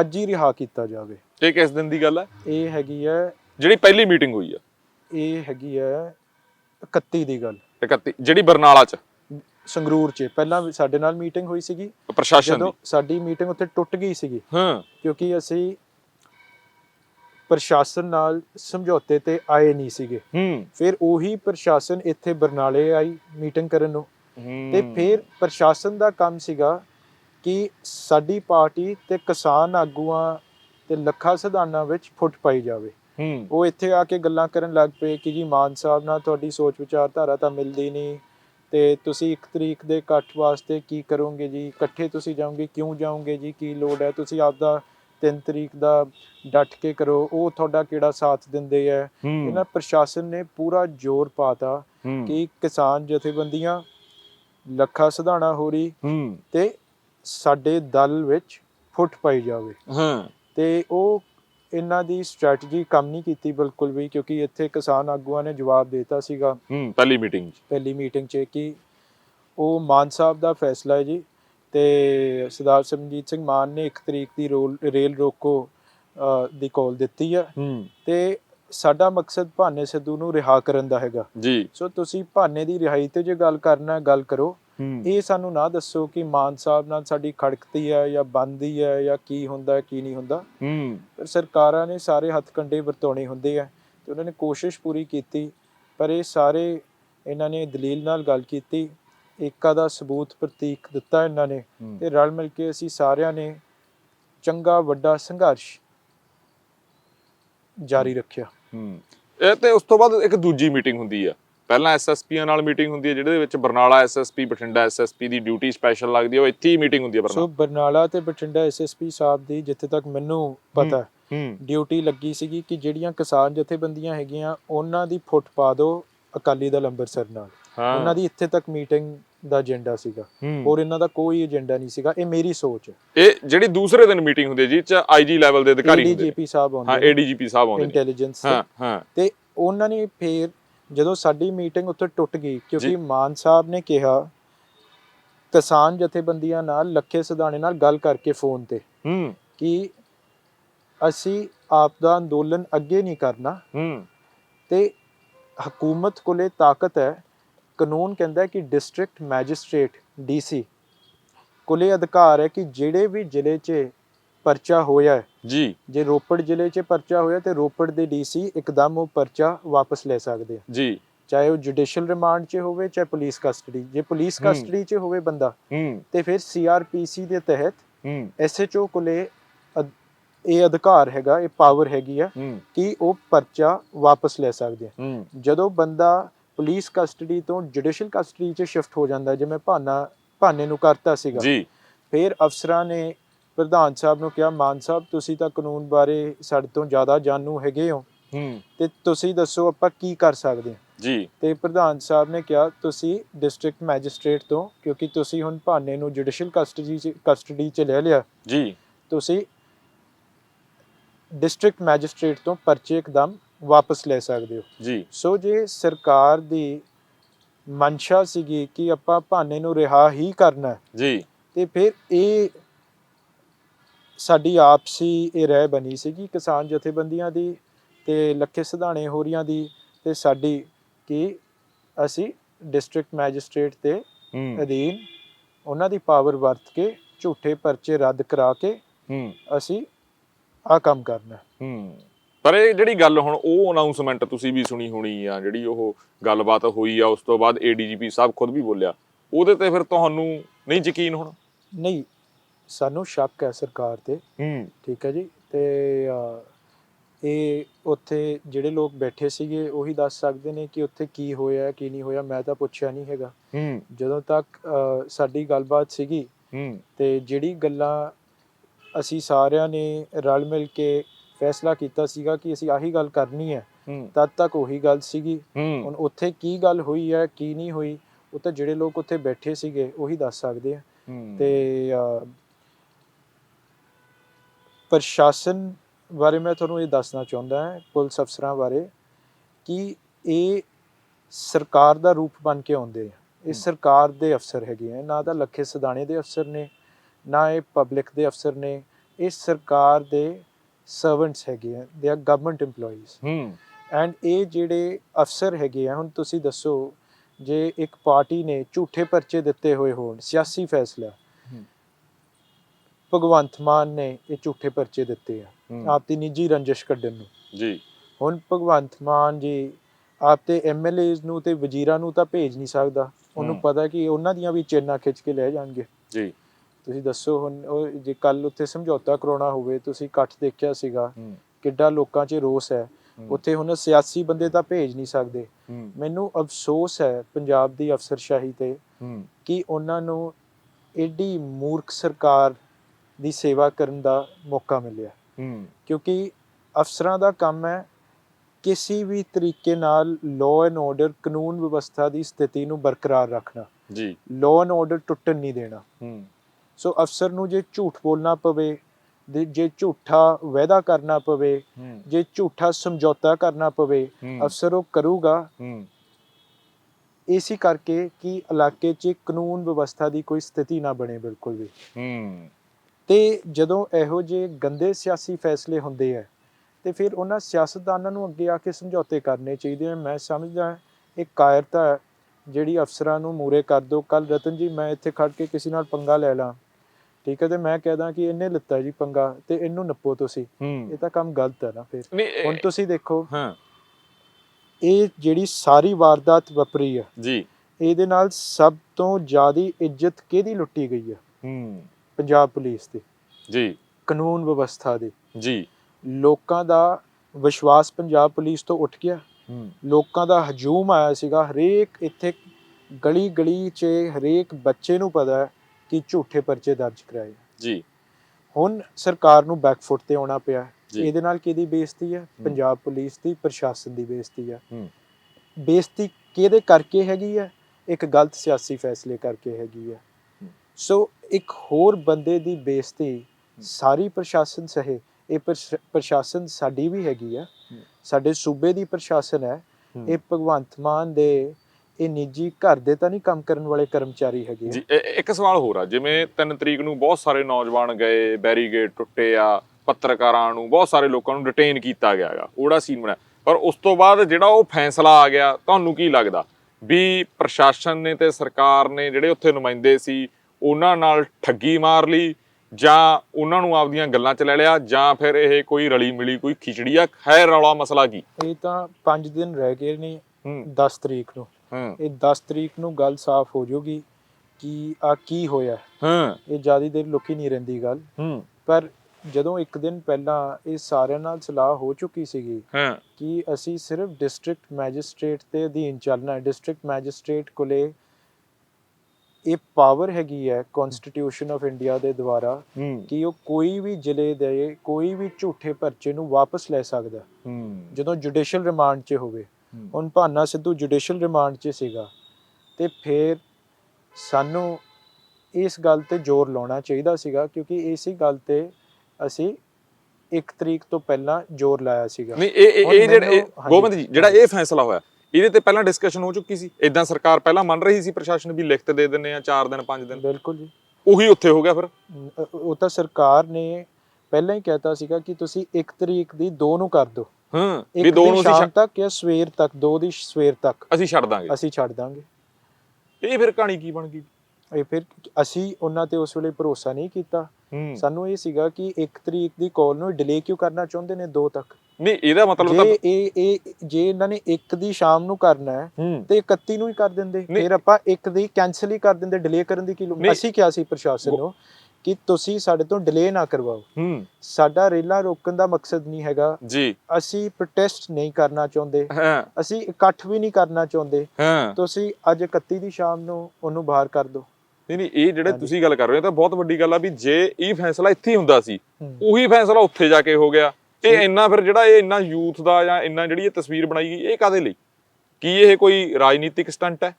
ਅੱਜ ਹੀ ਰਿਹਾ ਕੀਤਾ ਜਾਵੇ। ਇਹ ਕਿਸ ਦਿਨ ਦੀ ਗੱਲ ਹੈ? ਇਹ ਹੈਗੀ ਹੈ ਜਿਹੜੀ ਪਹਿਲੀ ਮੀਟਿੰਗ ਹੋਈ ਆ। ਇਹ ਹੈਗੀ ਹੈ 31 ਦੀ ਗੱਲ। 31 ਜਿਹੜੀ ਬਰਨਾਲਾ ਚ। ਸੰਗਰੂਰ 'ਚ। ਪਹਿਲਾਂ ਸਾਡੇ ਨਾਲ ਮੀਟਿੰਗ ਹੋਈ ਸੀਗੀ। ਪ੍ਰਸ਼ਾਸਨ ਦੀ। ਸਾਡੀ ਮੀਟਿੰਗ ਉੱਥੇ ਟੁੱਟ ਗਈ ਸੀਗੀ। ਹਾਂ। ਕਿਉਂਕਿ ਅਸੀਂ ਪ੍ਰਸ਼ਾਸਨ ਨਾਲ ਸਮਝੌਤੇ ਤੇ ਆਏ ਨਹੀਂ ਸੀਗੇ। ਹੂੰ। ਫਿਰ ਉਹੀ ਪ੍ਰਸ਼ਾਸਨ ਇੱਥੇ ਬਰਨਾਲੇ ਆਈ ਮੀਟਿੰਗ ਕਰਨ ਨੂੰ। ਤੇ ਫਿਰ ਪ੍ਰਸ਼ਾਸਨ ਦਾ ਕੰਮ ਸੀਗਾ ਕਿ ਸਾਡੀ ਪਾਰਟੀ ਤੇ ਕਿਸਾਨ ਆਗੂਆਂ ਤੇ ਲੱਖਾਂ ਸਿਧਾਨਾਂ ਵਿੱਚ ਫੁੱਟ ਪਾਈ ਜਾਵੇ। ਉਹ ਇੱਥੇ ਆ ਕੇ ਗੱਲਾਂ ਕਰਨ ਲੱਗ ਪਏ ਕਿ ਜੀ ਮਾਨ ਸਾਹਿਬ ਨਾਲ ਤੁਹਾਡੀ ਸੋਚ ਵਿਚਾਰਧਾਰਾ ਤਾਂ ਮਿਲਦੀ ਨਹੀਂ ਤੇ ਤੁਸੀਂ ਇੱਕ ਤਰੀਕ ਦੇ ਇਕੱਠ ਵਾਸਤੇ ਕੀ ਕਰੋਗੇ ਜੀ? ਇਕੱਠੇ ਤੁਸੀਂ ਜਾਓਗੇ ਕਿਉਂ ਜਾਓਗੇ ਜੀ? ਕੀ ਲੋੜ ਹੈ? ਤੁਸੀਂ ਆਪਦਾ 3 ਤਰੀਕ ਦਾ ਡਟ ਕੇ ਕਰੋ ਉਹ ਤੁਹਾਡਾ ਕਿਹੜਾ ਸਾਥ ਦਿੰਦੇ ਹੂੰ। ਇਹਨਾਂ ਪ੍ਰਸ਼ਾਸਨ ਨੇ ਪੂਰਾ ਜ਼ੋਰ ਪਾਤਾ ਕਿ ਕਿਸਾਨ ਜਥੇਬੰਦੀਆਂ ਲੱਖਾ ਸਿਧਾਣਾ ਹੋ ਰਹੀ ਹੂੰ। ਤੇ ਸਾਡੇ ਦਲ ਵਿੱਚ ਫੁੱਟ ਪਾਈ ਜਾਵੇ। ਹਾਂ। ਤੇ ਉਹ ਇਹਨਾਂ ਦੀ ਸਟ੍ਰੈਟਜੀ ਕੰਮ ਨਹੀਂ ਕੀਤੀ ਬਿਲਕੁਲ ਵੀ ਕਿਉਂਕਿ ਇੱਥੇ ਕਿਸਾਨ ਆਗੂਆਂ ਨੇ ਜਵਾਬ ਦਿੱਤਾ ਸੀਗਾ। ਪਹਿਲੀ ਮੀਟਿੰਗ 'ਚ। ਪਹਿਲੀ ਮੀਟਿੰਗ 'ਚ ਕਿ ਉਹ ਮਾਨ ਸਾਹਿਬ ਦਾ ਫੈਸਲਾ ਹੈ ਜੀ। ਤੇ ਸਰਦਾਰ ਸਿਮਰਜੀਤ ਸਿੰਘ ਮਾਨ ਨੇ 1 ਤਰੀਕ ਦੀ ਰੋਲ ਰੋਕੋ ਦੀ ਕਾਲ ਦਿੱਤੀ ਹੈ ਹੂੰ। ਤੇ ਸਾਡਾ ਮਕਸਦ ਭਾਨੇ ਸਿੱਧੂ ਨੂੰ ਰਿਹਾ ਕਰਨ ਦਾ ਹੈਗਾ। ਜੀ। ਸੋ ਤੁਸੀਂ ਭਾਨੇ ਦੀ ਰਿਹਾਈ ਤੇ ਜੇ ਗੱਲ ਕਰਨਾ ਹੈ, ਗੱਲ ਕਰੋ। ਇਹ ਸਾਨੂੰ ਨਾ ਦੱਸੋ ਕਿ ਮਾਨ ਸਾਹਿਬ ਨਾਲ ਸਾਡੀ ਖੜਕਤੀ ਹੈ ਜਾਂ ਬੰਦੀ ਹੈ ਜਾਂ ਕੀ ਹੁੰਦਾ ਕੀ ਨਹੀਂ ਹੁੰਦਾ। ਪਰ ਸਰਕਾਰਾਂ ਨੇ ਸਾਰੇ ਹੱਥ ਕੰਡੇ ਵਰਤਾਉਣੇ ਹੁੰਦੇ ਆ ਤੇ ਉਹਨਾਂ ਨੇ ਕੋਸ਼ਿਸ਼ ਪੂਰੀ ਕੀਤੀ ਪਰ ਇਹ ਸਾਰੇ ਇਹਨਾਂ ਨੇ ਦਲੀਲ ਨਾਲ ਗੱਲ ਕੀਤੀ। ਏਕਾ ਦਾ ਸਬੂਤ ਪ੍ਰਤੀਕ ਦਿੱਤਾ ਇਹਨਾਂ ਨੇ। ਤੇ ਰਲ ਮਿਲ ਕੇ ਅਸੀਂ ਸਾਰਿਆਂ ਨੇ ਚੰਗਾ ਵੱਡਾ ਸੰਘਰਸ਼ ਜਾਰੀ ਰੱਖਿਆ। ਹੂੰ। ਇਹ ਤੇ ਉਸ ਤੋਂ ਬਾਅਦ ਇੱਕ ਦੂਜੀ ਮੀਟਿੰਗ ਹੁੰਦੀ ਆ। ਪਹਿਲਾਂ ਐਸਐਸਪੀਆਂ ਨਾਲ ਮੀਟਿੰਗ ਹੁੰਦੀ ਹੈ ਜਿਹਦੇ ਵਿੱਚ ਬਰਨਾਲਾ ਐਸਐਸਪੀ ਬਠਿੰਡਾ ਐਸਐਸਪੀ ਦੀ ਡਿਊਟੀ ਸਪੈਸ਼ਲ ਲੱਗਦੀ ਹੈ ਉਹ ਇੱਥੇ ਹੀ ਮੀਟਿੰਗ ਹੁੰਦੀ ਹੈ ਸੋ ਬਰਨਾਲਾ ਬਰਨਾਲਾ ਤੇ ਬਠਿੰਡਾ ਐਸਐਸਪੀ ਸਾਹਿਬ ਦੀ ਜਿੱਥੇ ਤੱਕ ਮੈਨੂੰ ਪਤਾ ਡਿਊਟੀ ਲੱਗੀ ਸੀਗੀ ਕਿ ਜਿਹੜੀਆਂ ਕਿਸਾਨ ਜਥੇਬੰਦੀਆਂ ਹੈਗੀਆਂ ਉਹਨਾਂ ਦੀ ਫੁੱਟ ਪਾ ਦਿਓ ਅਕਾਲੀ ਦਲ ਅੰਮ੍ਰਿਤਸਰ ਨਾਲ। ਹਾਂ। ਉਹਨਾਂ ਦੀ ਇੱਥੇ ਤੱਕ ਮੀਟਿੰਗ ਦਾ ਏਜੰਡਾ ਸੀਗਾ। ਹੋਰ ਇਹਨਾਂ ਦਾ ਕੋਈ ਏਜੰਡਾ ਨਹੀਂ ਸੀਗਾ। ਇਹ ਮੇਰੀ ਸੋਚ ਹੈ। ਇਹ ਜਿਹੜੀ ਦੂਸਰੇ ਦਿਨ ਮੀਟਿੰਗ ਹੁੰਦੀ ਹੈ ਜੀ ਚ ਆਈਜੀ ਲੈਵਲ ਦੇ ਅਧਿਕਾਰੀ ਹੁੰਦੇ ਨੇ। ਏਡੀਜੀਪੀ ਸਾਹਿਬ ਹਾਂ ਆਉਂਦੇ ਏਡੀਜੀਪੀ ਸਾਹਿਬ ਆਉਂਦੇ ਨੇ। ਇੰਟੈਲੀਜੈਂਸ ਹਾਂ ਹਾਂ। ਤੇ ਉਹਨਾਂ ਨੇ ਫੇਰ ਜਦੋਂ ਸਾਡੀ ਮੀਟਿੰਗ ਉੱਥੇ ਟੁੱਟ ਗਈ ਜੀ। ਕਿਉਂਕਿ ਮਾਨ ਸਾਹਿਬ ਨੇ ਕਿਹਾ ਕਿਸਾਨ ਜਥੇਬੰਦੀਆਂ ਨਾਲ ਲੱਖੇ ਸਦਾਣੇ ਨਾਲ ਗੱਲ ਕਰਕੇ ਫੋਨ ਤੇ ਹੂੰ। ਕਿ ਅਸੀਂ ਆਪ ਦਾ ਅੰਦੋਲਨ ਅੱਗੇ ਨਹੀਂ ਕਰਨਾ। ਹੂੰ। ਤੇ ਹਕੂਮਤ ਕੋਲੇ ਤਾਕਤ ਹੈ ਕਾਨੂੰਨ ਕਹਿੰਦਾ ਕਿ ਡਿਸਟ੍ਰਿਕਟ ਮੈਜਿਸਟ੍ਰੇਟ ਡੀਸੀ ਕੋਲੇ ਅਧਿਕਾਰ ਹੈ ਕਿ ਜਿਹੜੇ ਵੀ ਜ਼ਿਲ੍ਹੇ 'ਚ ਪਰਚਾ ਹੋਇਆ ਹੈ ਜੀ। ਜੇ ਰੋਪੜ ਜ਼ਿਲ੍ਹੇ 'ਚ ਪਰਚਾ ਹੋਇਆ ਤੇ ਰੋਪੜ ਦੇ ਡੀਸੀ ਇੱਕਦਮ ਉਹ ਪਰਚਾ ਵਾਪਸ ਲੈ ਸਕਦੇ ਆ। ਜੀ। ਚਾਹੇ ਉਹ ਜੁਡੀਸ਼ੀਅਲ ਰਿਮਾਂਡ 'ਚ ਹੋਵੇ ਚਾਹੇ ਪੁਲਿਸ ਕਸਟਡੀ ਜੇ ਪੁਲਿਸ। ਕਸਟਡੀ 'ਚ ਹੋਵੇ ਬੰਦਾ ਹੂੰ। ਤੇ ਫਿਰ ਸੀਆਰਪੀਸੀ ਦੇ ਤਹਿਤ ਹੂੰ। ਐਸਐਚਓ ਕੋਲੇ ਇਹ ਅਧਿਕਾਰ ਹੈਗਾ ਇਹ ਪਾਵਰ ਹੈਗੀ ਆ ਕਿ ਉਹ ਪਰਚਾ ਵਾਪਸ ਲੈ ਸਕਦੇ ਆ। ਜਦੋਂ ਬੰਦਾ ਪੁਲਿਸ ਕਸਟਡੀ ਤੋਂ ਜੁਡੀਸ਼ੀਅਲ ਕਸਟਡੀ 'ਚ ਸ਼ਿਫਟ ਹੋ ਜਾਂਦਾ ਜਿਵੇਂ ਭਾਨਾ ਭਾਨੇ ਨੂੰ ਕਰਤਾ ਸੀਗਾ। ਜੀ। ਫਿਰ ਅਫਸਰਾਂ ਨੇ ਪ੍ਰਧਾਨ ਸਾਹਿਬ ਨੂੰ ਕਿਹਾ ਮਾਨ ਸਾਹਿਬ ਤੁਸੀਂ ਤਾਂ ਕਾਨੂੰਨ ਬਾਰੇ ਸਾਡੇ ਤੋਂ ਜ਼ਿਆਦਾ ਜਾਣੂ ਹੈਗੇ ਹੋ। ਹੂੰ। ਤੇ ਤੁਸੀਂ ਦੱਸੋ ਆਪਾਂ ਕੀ ਕਰ ਸਕਦੇ ਹਾਂ? ਜੀ। ਤੇ ਪ੍ਰਧਾਨ ਸਾਹਿਬ ਨੇ ਕਿਹਾ ਤੁਸੀਂ ਡਿਸਟ੍ਰਿਕਟ ਮੈਜਿਸਟ੍ਰੇਟ ਤੋਂ ਕਿਉਂਕਿ ਤੁਸੀਂ ਹੁਣ ਭਾਨੇ ਨੂੰ ਜੁਡੀਸ਼ੀਅਲ ਕਸਟਡੀ 'ਚ ਕਸਟਡੀ 'ਚ ਲੈ ਲਿਆ। ਜੀ। ਤੁਸੀਂ ਡਿਸਟ੍ਰਿਕਟ ਮੈਜਿਸਟ੍ਰੇਟ ਤੋਂ ਪਰਚੇ ਇੱਕਦਮ ਵਾਪਸ ਲੈ ਸਕਦੇ ਹੋ। ਜੀ। ਸੋ ਜੇ ਸਰਕਾਰ ਦੀ ਮਨਸ਼ਾ ਸੀਗੀ ਕਿ ਆਪਾਂ ਭਾਨੇ ਨੂੰ ਰਿਹਾ ਹੀ ਕਰਨਾ ਜੀ। ਤੇ ਫਿਰ ਇਹ ਸਾਡੀ ਆਪਸੀ ਇਹ ਰਹਿ ਬਣੀ ਸੀਗੀ ਕਿਸਾਨ ਜਥੇਬੰਦੀਆਂ ਦੀ ਤੇ ਲੱਖੇ ਸਿਧਾਣੇ ਹੋਰੀਆਂ ਦੀ ਤੇ ਸਾਡੀ ਕਿ ਅਸੀਂ ਡਿਸਟ੍ਰਿਕਟ ਮੈਜਿਸਟ੍ਰੇਟ ਤੇ ਅਧੀਨ ਉਹਨਾਂ ਦੀ ਪਾਵਰ ਵਰਤ ਕੇ ਝੂਠੇ ਪਰਚੇ ਰੱਦ ਕਰਾ ਕੇ ਅਸੀਂ ਆ ਕੰਮ ਕਰਨਾ ਹੈ। ਪਰ ਇਹ ਜਿਹੜੀ ਗੱਲ ਹੁਣ ਉਹ ਅਨਾਉਂਸਮੈਂਟ ਤੁਸੀਂ ਵੀ ਸੁਣੀ ਹੋਣੀ ਆ ਜਿਹੜੀ ਉਹ ਗੱਲਬਾਤ ਹੋਈ ਆ ਉਸ ਤੋਂ ਬਾਅਦ ਏਡੀਜੀਪੀ ਸਾਹਿਬ ਖੁਦ ਵੀ ਬੋਲਿਆ। ਉਹਦੇ ਤੇ ਫਿਰ ਤੁਹਾਨੂੰ ਨਹੀਂ ਯਕੀਨ ਹੁਣ? ਨਹੀਂ ਸਾਨੂੰ ਸ਼ੱਕ ਹੈ ਸਰਕਾਰ ਤੇ। ਹੂੰ। ਠੀਕ ਹੈ ਜੀ? ਤੇ ਇਹ ਉੱਥੇ ਜਿਹੜੇ ਲੋਕ ਬੈਠੇ ਸੀਗੇ ਉਹੀ ਦੱਸ ਸਕਦੇ ਨੇ ਕਿ ਉੱਥੇ ਕੀ ਹੋਇਆ ਕੀ ਨਹੀਂ ਹੋਇਆ ਮੈਂ ਤਾਂ ਪੁੱਛਿਆ ਨਹੀਂ ਹੈਗਾ। ਹੂੰ। ਜਦੋਂ ਤੱਕ ਸਾਡੀ ਗੱਲਬਾਤ ਸੀਗੀ ਹੂੰ। ਤੇ ਜਿਹੜੀ ਗੱਲਾਂ ਅਸੀਂ ਸਾਰਿਆਂ ਨੇ ਰਲ ਮਿਲ ਕੇ ਫੈਸਲਾ ਕੀਤਾ ਸੀਗਾ ਕਿ ਅਸੀਂ ਆਹੀ ਗੱਲ ਕਰਨੀ ਹੈ। ਤਦ ਤੱਕ ਉਹੀ ਗੱਲ ਸੀਗੀ। ਹੁਣ ਉੱਥੇ ਕੀ ਗੱਲ ਹੋਈ ਹੈ ਕੀ ਨਹੀਂ ਹੋਈ ਉਹ ਤਾਂ ਜਿਹੜੇ ਲੋਕ ਉੱਥੇ ਬੈਠੇ ਸੀਗੇ ਉਹੀ ਦੱਸ ਸਕਦੇ ਆ। ਤੇ ਪ੍ਰਸ਼ਾਸਨ ਬਾਰੇ ਮੈਂ ਤੁਹਾਨੂੰ ਇਹ ਦੱਸਣਾ ਚਾਹੁੰਦਾ ਹਾਂ ਪੁਲਿਸ ਅਫਸਰਾਂ ਬਾਰੇ ਕਿ ਇਹ ਸਰਕਾਰ ਦਾ ਰੂਪ ਬਣ ਕੇ ਆਉਂਦੇ ਆ। ਇਹ। ਸਰਕਾਰ ਦੇ ਅਫਸਰ ਹੈਗੇ ਆ ਨਾ ਤਾਂ ਲੱਖੇ ਸਦਾਣੇ ਦੇ ਅਫਸਰ ਨੇ ਨਾ ਇਹ ਪਬਲਿਕ ਦੇ ਅਫਸਰ ਨੇ। ਇਹ ਸਰਕਾਰ ਦੇ ਸਰਵੈਂਟਸ ਹੈਗੇ ਆ ਦੇ ਆ ਗਵਰਨਮੈਂਟ EMPLOYEES. ਹੂੰ। ਐਂਡ ਇਹ ਜਿਹੜੇ ਅਫਸਰ ਹੈਗੇ ਆ ਹੁਣ ਤੁਸੀਂ ਦੱਸੋ ਜੇ ਇੱਕ ਪਾਰਟੀ ਨੇ ਝੂਠੇ ਪਰਚੇ ਦਿੱਤੇ ਹੋਏ ਹੋਣ ਸਿਆਸੀ ਫੈਸਲਾ। ਭਗਵੰਤ ਮਾਨ ਨੇ ਇਹ ਝੂਠੇ ਪਰਚੇ ਦਿੱਤੇ ਆ ਹੂੰ, ਆਪ ਦੀ ਨਿੱਜੀ ਰੰਜਿਸ਼ ਕੱਢਣ ਨੂੰ। ਜੀ। ਹੁਣ ਭਗਵੰਤ ਮਾਨ ਜੀ ਆਪ ਤੇ ਐਮਐਲਏਜ਼ ਨੂੰ ਤੇ ਵਜ਼ੀਰਾਂ ਨੂੰ ਤਾਂ ਭੇਜ ਨਹੀਂ ਸਕਦਾ। ਉਹਨੂੰ। ਪਤਾ ਕਿ ਉਹਨਾਂ ਦੀਆਂ ਵੀ ਚੇਨਾਂ ਖਿੱਚ ਕੇ ਲੈ ਜਾਣਗੇ। ਜੀ। ਤੁਸੀਂ ਦੱਸੋ ਹੁਣ ਉਹ ਜੇ ਕੱਲ ਉੱਥੇ ਸਮਝੌਤਾ ਕਰਾਉਣਾ ਹੋਵੇ ਤੁਸੀਂ ਇਕੱਠ ਦੇਖਿਆ ਸੀਗਾ ਕਿੱਡਾ ਲੋਕਾਂ 'ਚ ਰੋਸ ਹੈ। ਉੱਥੇ ਹੁਣ ਸਿਆਸੀ ਬੰਦੇ ਤਾਂ ਭੇਜ ਨਹੀਂ ਸਕਦੇ। ਮੈਨੂੰ ਅਫਸੋਸ ਹੈ ਪੰਜਾਬ ਦੀ ਅਫਸਰਸ਼ਾਹੀ ਤੇ ਕਿ ਉਹਨਾਂ ਨੂੰ ਏਡੀ ਮੂਰਖ ਸਰਕਾਰ ਦੀ ਸੇਵਾ ਕਰਨ ਦਾ ਮੌਕਾ ਮਿਲਿਆ। ਕਿਉਂਕਿ ਅਫਸਰਾਂ ਦਾ ਕੰਮ ਹੈ ਕਿਸੇ ਵੀ ਤਰੀਕੇ ਨਾਲ ਲਾਅ ਐਂਡ ਆਰਡਰ ਕਾਨੂੰਨ ਵਿਵਸਥਾ ਦੀ ਸਥਿਤੀ ਨੂੰ ਬਰਕਰਾਰ ਰੱਖਣਾ। ਜੀ। ਲਾਅ ਐਂਡ ਆਰਡਰ ਟੁੱਟਣ ਨਹੀਂ ਦੇਣਾ। ਹੂੰ। ਸੋ ਅਫਸਰ ਨੂੰ ਜੇ ਝੂਠ ਬੋਲਣਾ ਪਵੇ ਜੇ ਝੂਠਾ ਵਾਅਦਾ ਕਰਨਾ ਪਵੇ ਜੇ ਝੂਠਾ ਸਮਝੌਤਾ ਕਰਨਾ ਪਵੇ ਅਫਸਰ ਉਹ ਕਰੂਗਾ। ਇਸੇ ਕਰਕੇ ਕਿ ਇਲਾਕੇ 'ਚ ਕਾਨੂੰਨ ਵਿਵਸਥਾ ਦੀ ਕੋਈ ਸਥਿਤੀ ਨਾ ਬਣੇ ਬਿਲਕੁਲ ਵੀ। ਤੇ ਜਦੋਂ ਇਹੋ ਜਿਹੇ ਗੰਦੇ ਸਿਆਸੀ ਫੈਸਲੇ ਹੁੰਦੇ ਆ ਤੇ ਫਿਰ ਉਹਨਾਂ ਸਿਆਸਤਦਾਨਾਂ ਨੂੰ ਅੱਗੇ ਆ ਕੇ ਸਮਝੌਤੇ ਕਰਨੇ ਚਾਹੀਦੇ ਆ। ਮੈਂ ਸਮਝਦਾ ਇਹ ਕਾਇਰਤਾ ਹੈ ਜਿਹੜੀ ਅਫਸਰਾਂ ਨੂੰ ਮੂਰੇ ਕਰ ਦੋ ਕੱਲ ਰਤਨ ਜੀ ਮੈਂ ਇੱਥੇ ਖੜ ਕੇ ਕਿਸੇ ਨਾਲ ਪੰਗਾ ਲੈ ਲਾਂ। ਠੀਕ ਹੈ ਤੇ ਮੈਂ ਕਹਦਾ ਕਿ ਇਹਨੇ ਲਿੱਤਾ ਜੀ ਪੰਗਾ ਤੇ ਇਹਨੂੰ ਨੱਪੋ ਤੁਸੀਂ। ਇਹ ਹੂੰ ਤਾਂ ਕੰਮ ਗਲਤ ਹੈ ਨਾ ਫਿਰ। ਹੁਣ ਤੁਸੀਂ ਦੇਖੋ। ਹਾਂ। ਇਹ ਜਿਹੜੀ ਸਾਰੀ ਵਾਰਦਾਤ ਵਾਪਰੀ ਆ ਜੀ। ਇਹਦੇ ਨਾਲ ਸਭ ਤੋਂ ਜ਼ਿਆਦਾ ਇੱਜ਼ਤ ਕਿਹਦੀ ਲੁੱਟੀ ਗਈ ਆ? ਹੂੰ। ਪੰਜਾਬ ਪੁਲਿਸ ਦੀ। ਜੀ। ਕਾਨੂੰਨ ਵਿਵਸਥਾ ਦੀ। ਜੀ। ਲੋਕਾਂ ਦਾ ਵਿਸ਼ਵਾਸ ਪੰਜਾਬ ਪੁਲਿਸ ਤੋਂ ਉੱਠ ਗਿਆ। ਹੂੰ ਲੋਕਾਂ ਦਾ ਹਜੂਮ ਆਇਆ ਸੀਗਾ ਹਰੇਕ ਇੱਥੇ ਗਲੀ ਗਲੀ 'ਚ ਹਰੇਕ ਬੱਚੇ ਨੂੰ ਪਤਾ ਹੈ ਕਿ ਝੂਠੇ ਪਰਚੇ ਦਰਜ ਕਰਾਏ ਆ। ਜੀ ਹੁਣ ਸਰਕਾਰ ਨੂੰ ਬੈਕਫੁੱਟ ਤੇ ਆਉਣਾ ਪਿਆ। ਇਹਦੇ ਨਾਲ ਕਿਹਦੀ ਬੇਇੱਜ਼ਤੀ ਹੈ ਪੰਜਾਬ ਪੁਲਿਸ ਦੀ ਪ੍ਰਸ਼ਾਸਨ ਦੀ ਬੇਇੱਜ਼ਤੀ ਹੈ। ਬੇਇੱਜ਼ਤੀ ਕਿਹਦੇ ਕਰਕੇ ਹੈਗੀ ਹੈ ਇੱਕ ਗਲਤ ਸਿਆਸੀ ਫੈਸਲੇ ਕਰਕੇ ਹੈਗੀ ਹੈ। ਸੋ ਇੱਕ ਹੋਰ ਬੰਦੇ ਦੀ ਬੇਇੱਜ਼ਤੀ ਸਾਰੀ ਪ੍ਰਸ਼ਾਸਨ ਸਹੇ ਇਹ ਪ੍ਰਸ਼- ਪ੍ਰਸ਼ਾਸਨ ਸਾਡੀ ਵੀ ਹੈਗੀ ਹੂੰ। ਸਾਡੇ ਸੂਬੇ ਦੀ ਪ੍ਰਸ਼ਾਸਨ ਹੈ। ਇਹ ਭਗਵੰਤ ਮਾਨ ਦੇ ਇਹ ਨਿੱਜੀ ਘਰ ਦੇ ਤਾਂ ਨਹੀਂ ਕੰਮ ਕਰਨ ਵਾਲੇ ਕਰਮਚਾਰੀ ਹੈਗੇ। ਜੀ ਇੱਕ ਸਵਾਲ ਹੋਰ ਆ ਜਿਵੇਂ 3 ਤਰੀਕ ਨੂੰ ਬਹੁਤ ਸਾਰੇ ਨੌਜਵਾਨ ਗਏ ਬੈਰੀਗੇਡ ਟੁੱਟੇ ਆ ਪੱਤਰਕਾਰਾਂ ਨੂੰ ਬਹੁਤ ਸਾਰੇ ਲੋਕਾਂ ਨੂੰ ਡਿਟੇਨ ਕੀਤਾ ਗਿਆ ਹੈਗਾ ਉਹਦਾ ਸੀਨ ਬਣਿਆ ਪਰ ਉਸ ਤੋਂ ਬਾਅਦ ਜਿਹੜਾ ਉਹ ਫੈਸਲਾ ਆ ਗਿਆ ਤੁਹਾਨੂੰ ਕੀ ਲੱਗਦਾ ਵੀ ਪ੍ਰਸ਼ਾਸਨ ਨੇ ਤੇ ਸਰਕਾਰ ਨੇ ਜਿਹੜੇ ਉੱਥੇ ਨੁਮਾਇੰਦੇ ਸੀ ਉਹਨਾਂ ਨਾਲ ਠੱਗੀ ਮਾਰ ਲਈ ਜਾਂ ਉਹਨਾਂ ਨੂੰ ਆਪਦੀਆਂ ਗੱਲਾਂ 'ਚ ਲੈ ਲਿਆ ਜਾਂ ਫਿਰ ਇਹ ਕੋਈ ਰਲੀ ਮਿਲੀ ਕੋਈ ਖਿਚੜੀ ਆ ਹੈ ਰੌਲਾ ਮਸਲਾ ਕੀ? ਇਹ ਤਾਂ 5 ਦਿਨ ਰਹਿ ਗਏ ਨੇ ਹੂੰ। 10 ਤਰੀਕ ਨੂੰ। ਹੂੰ। ਇਹ 10 ਤਰੀਕ ਨੂੰ ਗੱਲ ਸਾਫ਼ ਹੋ ਜਾਊਗੀ ਕਿ ਆ ਕੀ ਹੋਇਆ। ਹੂੰ। ਇਹ ਜ਼ਿਆਦਾ ਦੇਰ ਲੁਕੀ ਨਹੀਂ ਰਹਿੰਦੀ ਗੱਲ। ਹੂੰ। ਪਰ ਜਦੋਂ ਇੱਕ ਦਿਨ ਪਹਿਲਾਂ ਇਹ ਸਾਰਿਆਂ ਨਾਲ ਸਲਾਹ ਹੋ ਚੁੱਕੀ ਸੀਗੀ ਹਾਂ। ਕਿ ਅਸੀਂ ਸਿਰਫ ਡਿਸਟ੍ਰਿਕਟ ਮੈਜਿਸਟ੍ਰੇਟ ਦੇ ਅਧੀਨ ਚੱਲਣਾ ਹੈ। ਡਿਸਟ੍ਰਿਕਟ ਮੈਜਿਸਟ੍ਰੇਟ ਕੋਲੇ ਇਹ ਪਾਵਰ ਹੈਗੀ ਹੈ ਕਨਸਟੀਟਿਊਸ਼ਨ ਆਫ ਇੰਡੀਆ ਦੇ ਦੁਆਰਾ ਕਿ ਉਹ ਕੋਈ ਵੀ ਜ਼ਿਲ੍ਹੇ ਦੇ ਕੋਈ ਵੀ ਝੂਠੇ ਪਰਚੇ ਨੂੰ ਵਾਪਸ ਲੈ ਸਕਦਾ ਜਦੋਂ ਜੁਡੀਸ਼ੀਅਲ ਰਿਮਾਂਡ 'ਚ ਹੋਵੇ। ਹੁਣ ਭਾਨਾ ਸਿੱਧੂ ਜੁਡੀਸ਼ੀਅਲ ਰਿਮਾਂਡ 'ਚ ਸੀਗਾ ਤੇ ਫਿਰ ਸਾਨੂੰ ਇਸ ਗੱਲ ਤੇ ਜ਼ੋਰ ਲਾਉਣਾ ਚਾਹੀਦਾ ਸੀਗਾ ਕਿਉਂਕਿ ਇਸੇ ਗੱਲ ਤੇ ਅਸੀਂ 1 ਤਰੀਕ ਤੋਂ ਪਹਿਲਾਂ ਜ਼ੋਰ ਲਾਇਆ ਸੀਗਾ ਨਹੀਂ ਇਹ ਇਹ- ਜਿਹੜਾ। ਗੋਬਿੰਦ ਜੀ ਜਿਹੜਾ ਇਹ ਫੈਸਲਾ ਹੋਇਆ ਇਹਦੇ ਤੇ ਪਹਿਲਾਂ ਡਿਸਕਸ਼ਨ ਹੋ ਚੁੱਕੀ ਸੀ। ਇਦਾਂ ਸਰਕਾਰ ਪਹਿਲਾਂ ਮੰਨ ਰਹੀ ਸੀ ਪ੍ਰਸ਼ਾਸਨ ਵੀ ਲਿਖਤ ਦੇ ਦਿੰਨੇ ਆ 4 ਦਿਨ 5 ਦਿਨ। ਬਿਲਕੁਲ ਜੀ। ਉਹੀ ਉੱਥੇ ਹੋ ਗਿਆ ਫਿਰ। ਉਹ ਤਾਂ ਸਰਕਾਰ ਨੇ ਪਹਿਲਾਂ ਹੀ ਕਹਿਤਾ ਸੀਗਾ ਕਿ ਤੁਸੀਂ 1 ਤਰੀਕ ਦੀ 2 ਨੂੰ ਕਰ ਦਿਓ। ਹਾਂ ਵੀ ਇੱਕ ਦੋ ਦੀ ਨੂੰ ਅਸੀਂ ਸ਼ਾਮ ਤੱਕ ਜਾਂ ਸਵੇਰ ਤੱਕ 2 ਦੀ ਸਵੇਰ ਤੱਕ। ਅਸੀਂ ਛੱਡ ਦਾਂਗੇ। ਅਸੀਂ ਛੱਡ ਦਾਂਗੇ। ਇਹ ਫਿਰ ਕਹਾਣੀ ਕੀ ਬਣ ਗਈ? ਇਹ ਫਿਰ ਅਸੀਂ ਉਹਨਾਂ ਤੇ ਉਸ ਵੇਲੇ ਭਰੋਸਾ ਨਹੀਂ ਕੀਤਾ। ਸਾਨੂੰ ਇਹ ਸੀਗਾ ਕਿ 1 ਤਰੀਕ ਦੀ ਕਾਲ ਨੂੰ ਡਿਲੇ ਕਿਉਂ ਕਰਨਾ ਚਾਹੁੰਦੇ ਨੇ 2 ਤੱਕ? ਨਹੀਂ ਇਹਦਾ ਮਤਲਬ ਤਾਂ ਜੇ ਇਹ ਇਹ ਜੇ ਇਹਨਾਂ ਨੇ 1 ਦੀ ਸ਼ਾਮ ਨੂੰ ਕਰਨਾ ਹੈ ਤੇ 31 ਨੂੰ ਹੀ ਕਰ ਦਿੰਦੇ। ਫਿਰ ਆਪਾਂ 1 ਦੀ ਕੈਨਸਲ ਹੀ ਕਰ ਦਿੰਦੇ ਡਿਲੇ ਕਰਨ ਦੀ ਕੀ ਲੋੜ। ਅਸੀਂ ਕਿਹਾ ਸੀ ਪ੍ਰਸ਼ਾਸਨ ਨੂੰ ਕਿ ਤੁਸੀਂ ਸਾਡੇ ਤੋਂ ਡਿਲੇ ਨਾ ਕਰਵਾਓ। ਹੂੰ। ਸਾਡਾ ਰੇਲਾਂ ਰੋਕਣ ਦਾ ਮਕਸਦ ਨਹੀਂ ਹੈਗਾ। ਜੀ। ਅਸੀਂ ਪ੍ਰੋਟੈਸਟ ਨਹੀਂ ਕਰਨਾ ਚਾਹੁੰਦੇ। ਹਾਂ। ਅਸੀਂ ਇਕੱਠ ਵੀ ਨਹੀਂ ਕਰਨਾ ਚਾਹੁੰਦੇ। ਹਾਂ। ਤੁਸੀਂ ਅੱਜ 31 ਦੀ ਸ਼ਾਮ ਨੂੰ ਉਹਨੂੰ ਬਾਹਰ ਕਰ ਦਿਓ। ਨਹੀਂ ਨਹੀਂ ਇਹ ਜਿਹੜੇ। ਤੁਸੀਂ ਗੱਲ ਕਰ ਰਹੇ ਹੋ ਤਾਂ ਬਹੁਤ ਵੱਡੀ ਗੱਲ ਆ ਵੀ ਜੇ ਇਹ ਫੈਸਲਾ ਇੱਥੇ ਹੁੰਦਾ ਸੀ। ਉਹੀ ਫੈਸਲਾ ਉੱਥੇ ਜਾ ਕੇ ਹੋ ਗਿਆ। ਇਹ। ਇੰਨਾ ਫਿਰ ਜਿਹੜਾ ਇਹ ਇੰਨਾ ਯੂਥ ਦਾ ਜਾਂ ਇੰਨਾ ਜਿਹੜੀ ਇਹ ਤਸਵੀਰ ਬਣਾਈ ਗਈ ਇਹ ਕਾਦੇ ਲਈ? ਕੀ ਇਹ ਕੋਈ ਰਾਜਨੀਤਿਕ ਸਟੰਟ ਹੈ?